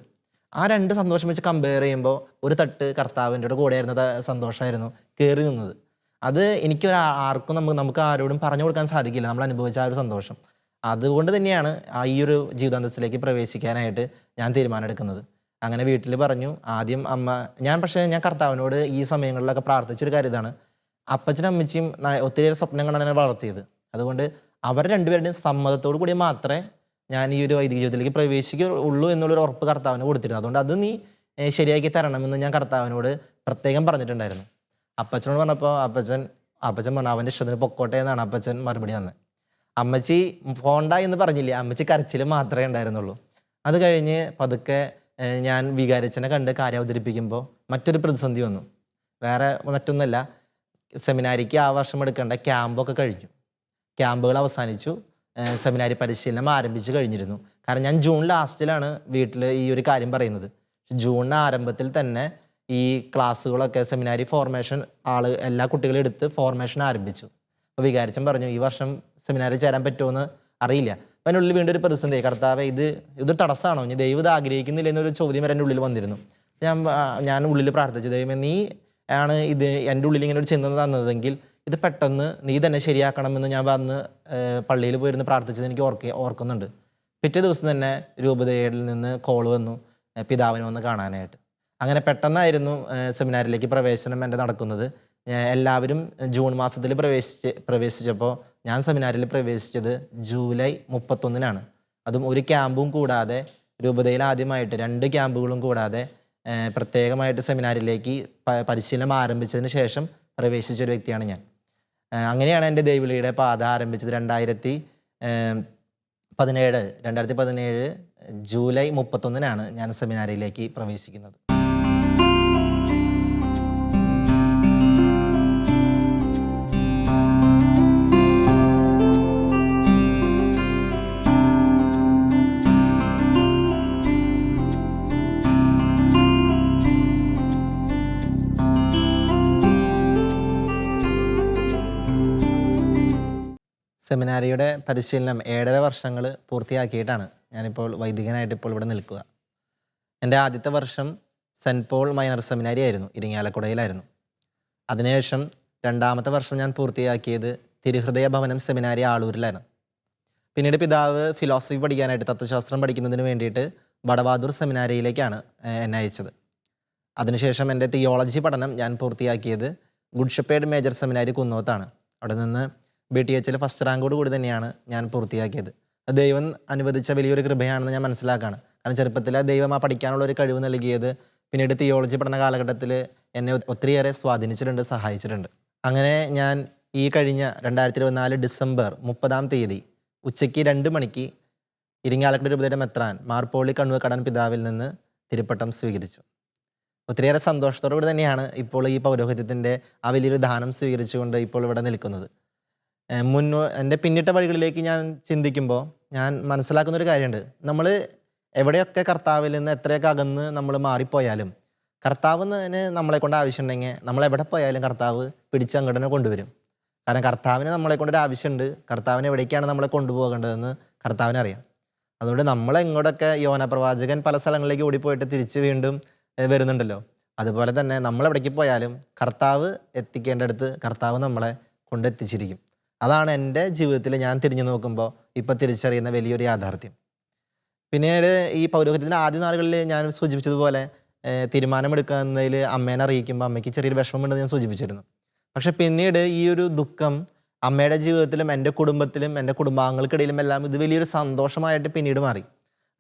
ആ രണ്ട് സന്തോഷം വെച്ച് കമ്പയർ ചെയ്യുമ്പോൾ ഒരു തട്ട് കർത്താവിന്റെ കൂടെ ആയിരുന്ന സന്തോഷമായിരുന്നു കയറി നിന്നത്. അത് എനിക്കൊരു ആർക്കും നമുക്ക് നമുക്ക് ആരോടും പറഞ്ഞു കൊടുക്കാൻ സാധിക്കില്ല. നമ്മൾ അനുഭവിച്ച ആ ഒരു സന്തോഷം. അതുകൊണ്ട് തന്നെയാണ് ആ ഈ ഒരു ജീവിതാന്തസ്സിലേക്ക് പ്രവേശിക്കാനായിട്ട് ഞാൻ തീരുമാനമെടുക്കുന്നത്. അങ്ങനെ വീട്ടിൽ പറഞ്ഞു ആദ്യം അമ്മ ഞാൻ പക്ഷേ ഞാൻ കർത്താവിനോട് ഈ സമയങ്ങളിലൊക്കെ പ്രാർത്ഥിച്ചൊരു കാര്യം ഇതാണ്. അപ്പച്ചനും അമ്മച്ചിയും ഒത്തിരിയേറെ സ്വപ്നങ്ങളാണ് എന്നെ വളർത്തിയത്. അതുകൊണ്ട് അവർ രണ്ടുപേരുടെയും സമ്മതത്തോടു കൂടി മാത്രമേ ഞാൻ ഈ ഒരു വൈദിക ജീവിതത്തിലേക്ക് പ്രവേശിക്കുള്ളൂ എന്നുള്ളൊരു ഉറപ്പ് കർത്താവിന് കൊടുത്തിരുന്നു. അതുകൊണ്ട് അത് നീ ശരിയാക്കി തരണമെന്ന് ഞാൻ കർത്താവിനോട് പ്രത്യേകം പറഞ്ഞിട്ടുണ്ടായിരുന്നു. അപ്പച്ചനോട് പറഞ്ഞപ്പോൾ അപ്പച്ചൻ അപ്പച്ചൻ പറഞ്ഞു അവന്റെ ഇഷ്ടത്തിന് പൊക്കോട്ടെ എന്നാണ് അപ്പച്ചൻ മറുപടി തന്നത്. അമ്മച്ചി പോണ്ട എന്ന് പറഞ്ഞില്ലേ? അമ്മച്ചി കരച്ചിൽ മാത്രമേ ഉണ്ടായിരുന്നുള്ളൂ. അത് കഴിഞ്ഞ് പതുക്കെ ഞാൻ വികാരച്ചനെ കണ്ട് കാര്യം അവതരിപ്പിക്കുമ്പോൾ മറ്റൊരു പ്രതിസന്ധി വന്നു. വേറെ മറ്റൊന്നല്ല സെമിനാരിക്ക് ആ വർഷം എടുക്കേണ്ട ക്യാമ്പൊക്കെ കഴിഞ്ഞു. ക്യാമ്പുകൾ അവസാനിച്ചു. സെമിനാരി പരിശീലനം ആരംഭിച്ചു കഴിഞ്ഞിരുന്നു. കാരണം ഞാൻ ജൂൺ ലാസ്റ്റിലാണ് വീട്ടിൽ ഈ ഒരു കാര്യം പറയുന്നത്. ജൂൺ ആരംഭത്തിൽ തന്നെ ഈ ക്ലാസ്സുകളൊക്കെ സെമിനാരി ഫോർമേഷൻ ആൾ എല്ലാ കുട്ടികളും എടുത്ത് ഫോർമേഷൻ ആരംഭിച്ചു. അപ്പോൾ വികാരിച്ചൻ പറഞ്ഞു ഈ വർഷം സെമിനാറിൽ ചേരാൻ പറ്റുമെന്ന് അറിയില്ല. അപ്പം എന്റെ ഉള്ളിൽ വീണ്ടും ഒരു പ്രതിസന്ധി കർത്താവ് ഇത് ഇത് തടസ്സമാണോ ഇനി ദൈവം ഇത് ആഗ്രഹിക്കുന്നില്ല എന്നൊരു ചോദ്യം വരെ എന്റെ ഉള്ളിൽ വന്നിരുന്നു. ഞാൻ ഞാൻ ഉള്ളിൽ പ്രാർത്ഥിച്ചു ദൈവമേ നീ ആണ് ഇത് എന്റെ ഉള്ളിൽ ഇങ്ങനെ ഒരു ചിന്ത തന്നതെങ്കിൽ ഇത് പെട്ടെന്ന് നീ തന്നെ ശരിയാക്കണമെന്ന് ഞാൻ വന്ന് പള്ളിയിൽ പോയിരുന്ന് പ്രാർത്ഥിച്ചത് എനിക്ക് ഓർക്ക ഓർക്കുന്നുണ്ട്. പിറ്റേ ദിവസം തന്നെ രൂപതയിൽ നിന്ന് കോൾ വന്നു പിതാവിനെ വന്ന് കാണാനായിട്ട്. അങ്ങനെ പെട്ടെന്നായിരുന്നു സെമിനാറിലേക്ക് പ്രവേശനം എന്റെ നടക്കുന്നത്. എല്ലാവരും ജൂൺ മാസത്തിൽ പ്രവേശിച്ച് പ്രവേശിച്ചപ്പോൾ ഞാൻ സെമിനാറിൽ പ്രവേശിച്ചത് ജൂലൈ മുപ്പത്തൊന്നിനാണ്. അതും ഒരു ക്യാമ്പും കൂടാതെ രൂപതയിൽ ആദ്യമായിട്ട് രണ്ട് ക്യാമ്പുകളും കൂടാതെ പ്രത്യേകമായിട്ട് സെമിനാറിലേക്ക് പരിശീലനം ആരംഭിച്ചതിന് ശേഷം പ്രവേശിച്ച ഒരു വ്യക്തിയാണ് ഞാൻ. അങ്ങനെയാണ് എന്റെ ദൈവലിയുടെ പാത ആരംഭിച്ചത് രണ്ടായിരത്തി പതിനേഴ് രണ്ടായിരത്തി പതിനേഴ് ജൂലൈ മുപ്പത്തൊന്നിനാണ് ഞാൻ സെമിനാരിയിലേക്ക് പ്രവേശിക്കുന്നത്. സെമിനാരിയുടെ പരിശീലനം ഏഴര വർഷങ്ങൾ പൂർത്തിയാക്കിയിട്ടാണ് ഞാനിപ്പോൾ വൈദികനായിട്ട് ഇപ്പോൾ ഇവിടെ നിൽക്കുക. എന്റെ ആദ്യത്തെ വർഷം സെന്റ് പോൾ മൈനർ സെമിനാരി ആയിരുന്നു ഇരിങ്ങാലക്കുടയിലായിരുന്നു. അതിനുശേഷം രണ്ടാമത്തെ വർഷം ഞാൻ പൂർത്തിയാക്കിയത് തിരുഹൃദയ ഭവനം സെമിനാരി ആളൂരിലായിരുന്നു പിന്നീട് പിതാവ് ഫിലോസഫി പഠിക്കാനായിട്ട് തത്വശാസ്ത്രം പഠിക്കുന്നതിന് വേണ്ടിയിട്ട് വടവാതൂർ സെമിനാരിയിലേക്കാണ് എന്നെ അയച്ചത്. അതിനുശേഷം എന്റെ തിയോളജി പഠനം ഞാൻ പൂർത്തിയാക്കിയത് ഗുഡ് ഷെപ്പേഡ് മേജർ സെമിനാരി കുന്നോത്താണ്. അവിടെ നിന്ന് ബി ടി എച്ചിൽ ഫസ്റ്റ് റാങ്കോട് കൂടി തന്നെയാണ് ഞാൻ പൂർത്തിയാക്കിയത്. ദൈവം അനുവദിച്ച വലിയൊരു കൃപയാണെന്ന് ഞാൻ മനസ്സിലാക്കുകയാണ് കാരണം ചെറുപ്പത്തിൽ ദൈവം ആ പഠിക്കാനുള്ള ഒരു കഴിവ് നൽകിയത് പിന്നീട് തിയോളജി പഠന കാലഘട്ടത്തിൽ എന്നെ ഒത്തിരിയേറെ സ്വാധീനിച്ചിട്ടുണ്ട് സഹായിച്ചിട്ടുണ്ട്. അങ്ങനെ ഞാൻ ഈ കഴിഞ്ഞ രണ്ടായിരത്തി ഇരുപത്തിനാല് ഡിസംബർ മുപ്പതാം തീയതി ഉച്ചയ്ക്ക് രണ്ട് മണിക്ക് ഇരിങ്ങാലക്കുട രൂപതയുടെ മെത്രാൻ മാർപ്പോളി കണ്ണുവക്കടൻ കടൻ പിതാവിൽ നിന്ന് തിരുപ്പട്ടം സ്വീകരിച്ചു. ഒത്തിരിയേറെ സന്തോഷത്തോടു കൂടി തന്നെയാണ് ഇപ്പോൾ ഈ പൗരോഹിത്യത്തിന്റെ ആ വലിയൊരു ദാനം സ്വീകരിച്ചുകൊണ്ട് ഇപ്പോൾ ഇവിടെ നിൽക്കുന്നത്. മുന്നോ എന്റെ പിന്നിട്ട വഴികളിലേക്ക് ഞാൻ ചിന്തിക്കുമ്പോൾ ഞാൻ മനസ്സിലാക്കുന്ന ഒരു കാര്യമുണ്ട്. നമ്മൾ എവിടെയൊക്കെ കർത്താവിൽ നിന്ന് എത്രയൊക്കെ അകന്ന് നമ്മൾ മാറിപ്പോയാലും കർത്താവിന് നമ്മളെ കൊണ്ട് ആവശ്യമുണ്ടെങ്കിൽ നമ്മൾ എവിടെ പോയാലും കർത്താവ് പിടിച്ച് അങ്ങോട്ട് കൊണ്ടുവരും. കാരണം കർത്താവിന് നമ്മളെ കൊണ്ടൊരു ആവശ്യമുണ്ട്. കർത്താവിന് എവിടേക്കാണ് നമ്മളെ കൊണ്ടുപോകേണ്ടതെന്ന് കർത്താവിന് അറിയാം. അതുകൊണ്ട് നമ്മളെങ്ങോട്ടൊക്കെ യോന പ്രവാചകൻ പല സ്ഥലങ്ങളിലേക്ക് ഓടിപ്പോയിട്ട് തിരിച്ച് വീണ്ടും വരുന്നുണ്ടല്ലോ. അതുപോലെ തന്നെ നമ്മൾ എവിടേക്ക് പോയാലും കർത്താവ് എത്തിക്കേണ്ടടുത്ത് കർത്താവ് നമ്മളെ കൊണ്ടെത്തിച്ചിരിക്കും. അതാണ് എന്റെ ജീവിതത്തിൽ ഞാൻ തിരിഞ്ഞു നോക്കുമ്പോൾ ഇപ്പോൾ തിരിച്ചറിയുന്ന വലിയൊരു യാഥാർത്ഥ്യം. പിന്നീട് ഈ പൗരോഹിത്യത്തിന്റെ ആദ്യ നാളുകളിൽ ഞാൻ സൂചിപ്പിച്ചതുപോലെ തീരുമാനമെടുക്കുന്നതിൽ അമ്മേനെ അറിയിക്കുമ്പോൾ അമ്മയ്ക്ക് ചെറിയൊരു വിഷമമുണ്ടെന്ന് ഞാൻ സൂചിപ്പിച്ചിരുന്നു. പക്ഷെ പിന്നീട് ഈ ഒരു ദുഃഖം അമ്മയുടെ ജീവിതത്തിലും എന്റെ കുടുംബത്തിലും എന്റെ കുടുംബാംഗങ്ങൾക്കിടയിലും എല്ലാം ഇത് വലിയൊരു സന്തോഷമായിട്ട് പിന്നീട് മാറി.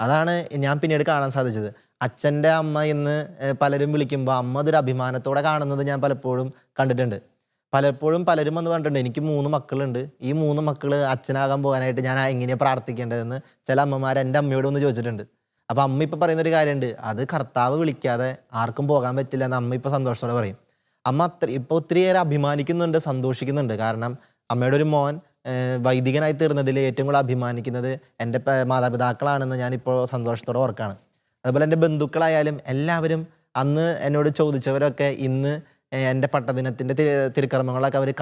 അതാണ് ഞാൻ പിന്നീട് കാണാൻ സാധിച്ചത്. അച്ഛന്റെ അമ്മ എന്ന് പലരും വിളിക്കുമ്പോൾ അമ്മ അതൊരു അഭിമാനത്തോടെ കാണുന്നത് ഞാൻ പലപ്പോഴും കണ്ടിട്ടുണ്ട്. പലപ്പോഴും പലരും വന്ന് പറഞ്ഞിട്ടുണ്ട് എനിക്ക് മൂന്ന് മക്കളുണ്ട്. ഈ മൂന്ന് മക്കൾ അച്ഛനാകാൻ പോകാനായിട്ട് ഞാൻ എങ്ങനെയാണ് പ്രാർത്ഥിക്കേണ്ടതെന്ന് ചില അമ്മമാർ എന്റെ അമ്മയോട് ഒന്ന് ചോദിച്ചിട്ടുണ്ട്. അപ്പോൾ അമ്മ ഇപ്പോൾ പറയുന്ന ഒരു കാര്യമുണ്ട് അത് കർത്താവ് വിളിക്കാതെ ആർക്കും പോകാൻ പറ്റില്ല എന്ന് അമ്മ ഇപ്പോൾ സന്തോഷത്തോടെ പറയും. അമ്മ അത്ര ഇപ്പോൾ ഒത്തിരിയേറെ അഭിമാനിക്കുന്നുണ്ട് സന്തോഷിക്കുന്നുണ്ട്. കാരണം അമ്മയുടെ ഒരു മോൻ വൈദികനായി തീർന്നതിൽ ഏറ്റവും കൂടുതൽ അഭിമാനിക്കുന്നത് എന്റെ മാതാപിതാക്കളാണെന്ന് ഞാനിപ്പോൾ സന്തോഷത്തോടെ ഓർക്കാണ്. അതുപോലെ എന്റെ ബന്ധുക്കളായാലും എല്ലാവരും അന്ന് എന്നോട് ചോദിച്ചവരൊക്കെ ഇന്ന് എന്റെ പട്ടദിനത്തിന്റെ തിരു തിരുക്കർമ്മങ്ങളൊക്കെ അവർ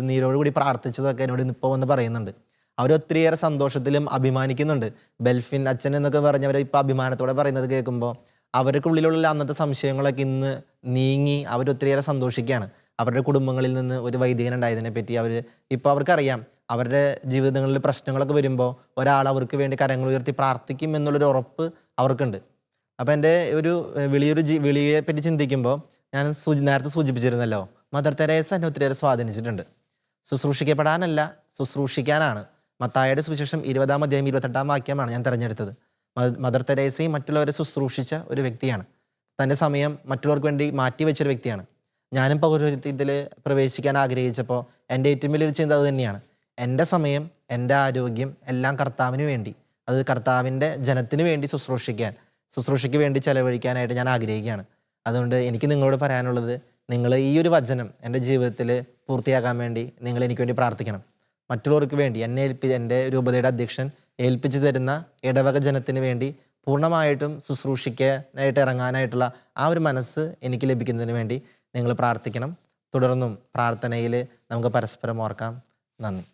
നീരോട് കൂടി പ്രാർത്ഥിച്ചതൊക്കെ എന്നോട് ഇപ്പോൾ വന്ന് പറയുന്നുണ്ട്. അവർ ഒത്തിരിയേറെ സന്തോഷത്തിലും അഭിമാനിക്കുന്നുണ്ട്. ബെൽഫിൻ അച്ഛൻ എന്നൊക്കെ പറഞ്ഞവർ ഇപ്പോൾ അഭിമാനത്തോടെ പറയുന്നത് കേൾക്കുമ്പോൾ അവർക്കുള്ളിലുള്ള അന്നത്തെ സംശയങ്ങളൊക്കെ ഇന്ന് നീങ്ങി അവർ ഒത്തിരിയേറെ സന്തോഷിക്കുകയാണ്. അവരുടെ കുടുംബങ്ങളിൽ നിന്ന് ഒരു വൈദികൻ ഉണ്ടായതിനെ പറ്റി അവർ ഇപ്പോൾ അവർക്കറിയാം. അവരുടെ ജീവിതങ്ങളിൽ പ്രശ്നങ്ങളൊക്കെ വരുമ്പോൾ ഒരാൾ അവർക്ക് വേണ്ടി കരങ്ങൾ ഉയർത്തി പ്രാർത്ഥിക്കും എന്നുള്ളൊരു ഉറപ്പ് അവർക്കുണ്ട്. അപ്പോൾ എന്റെ ഒരു വിളിയൊരു ജി വിളിയെ പറ്റി ചിന്തിക്കുമ്പോൾ ഞാൻ സൂചി നേരത്തെ സൂചിപ്പിച്ചിരുന്നല്ലോ. മദർ തെരേസ എന്നെ ഒത്തിരിയേറെ സ്വാധീനിച്ചിട്ടുണ്ട്. ശുശ്രൂഷിക്കപ്പെടാനല്ല ശുശ്രൂഷിക്കാനാണ്. മത്തായുടെ സുവിശേഷം ഇരുപതാം അധ്യായം ഇരുപത്തെട്ടാം വാക്യമാണ് ഞാൻ തിരഞ്ഞെടുത്തത്. മദർ തെരേസയും മറ്റുള്ളവരെ ശുശ്രൂഷിച്ച ഒരു വ്യക്തിയാണ്. തന്റെ സമയം മറ്റുള്ളവർക്ക് വേണ്ടി മാറ്റിവെച്ചൊരു വ്യക്തിയാണ്. ഞാനും പൗരോഹിത്യത്തിൽ പ്രവേശിക്കാൻ ആഗ്രഹിച്ചപ്പോൾ എന്റെ ഏറ്റവും വലിയൊരു ചിന്ത അത് തന്നെയാണ്. എന്റെ സമയം എന്റെ ആരോഗ്യം എല്ലാം കർത്താവിന് വേണ്ടി. അത് കർത്താവിന്റെ ജനത്തിന് വേണ്ടി ശുശ്രൂഷിക്കാൻ ശുശ്രൂഷയ്ക്ക് വേണ്ടി ചെലവഴിക്കാനായിട്ട് ഞാൻ ആഗ്രഹിക്കുകയാണ്. അതുകൊണ്ട് എനിക്ക് നിങ്ങളോട് പറയാനുള്ളത് നിങ്ങൾ ഈ ഒരു വചനം എന്റെ ജീവിതത്തിൽ പൂർത്തിയാക്കാൻ വേണ്ടി നിങ്ങൾ എനിക്ക് വേണ്ടി പ്രാർത്ഥിക്കണം. മറ്റുള്ളവർക്ക് വേണ്ടി എന്നെ ഏൽപ്പി എന്റെ രൂപതയുടെ അധ്യക്ഷൻ ഏൽപ്പിച്ചു തരുന്ന ഇടവക ജനത്തിന് വേണ്ടി പൂർണമായിട്ടും ശുശ്രൂഷിക്കാനായിട്ട് ഇറങ്ങാനായിട്ടുള്ള ആ ഒരു മനസ്സ് എനിക്ക് ലഭിക്കുന്നതിന് വേണ്ടി നിങ്ങൾ പ്രാർത്ഥിക്കണം. തുടർന്നും പ്രാർത്ഥനയിൽ നമുക്ക് പരസ്പരം ഓർക്കാം. നന്ദി.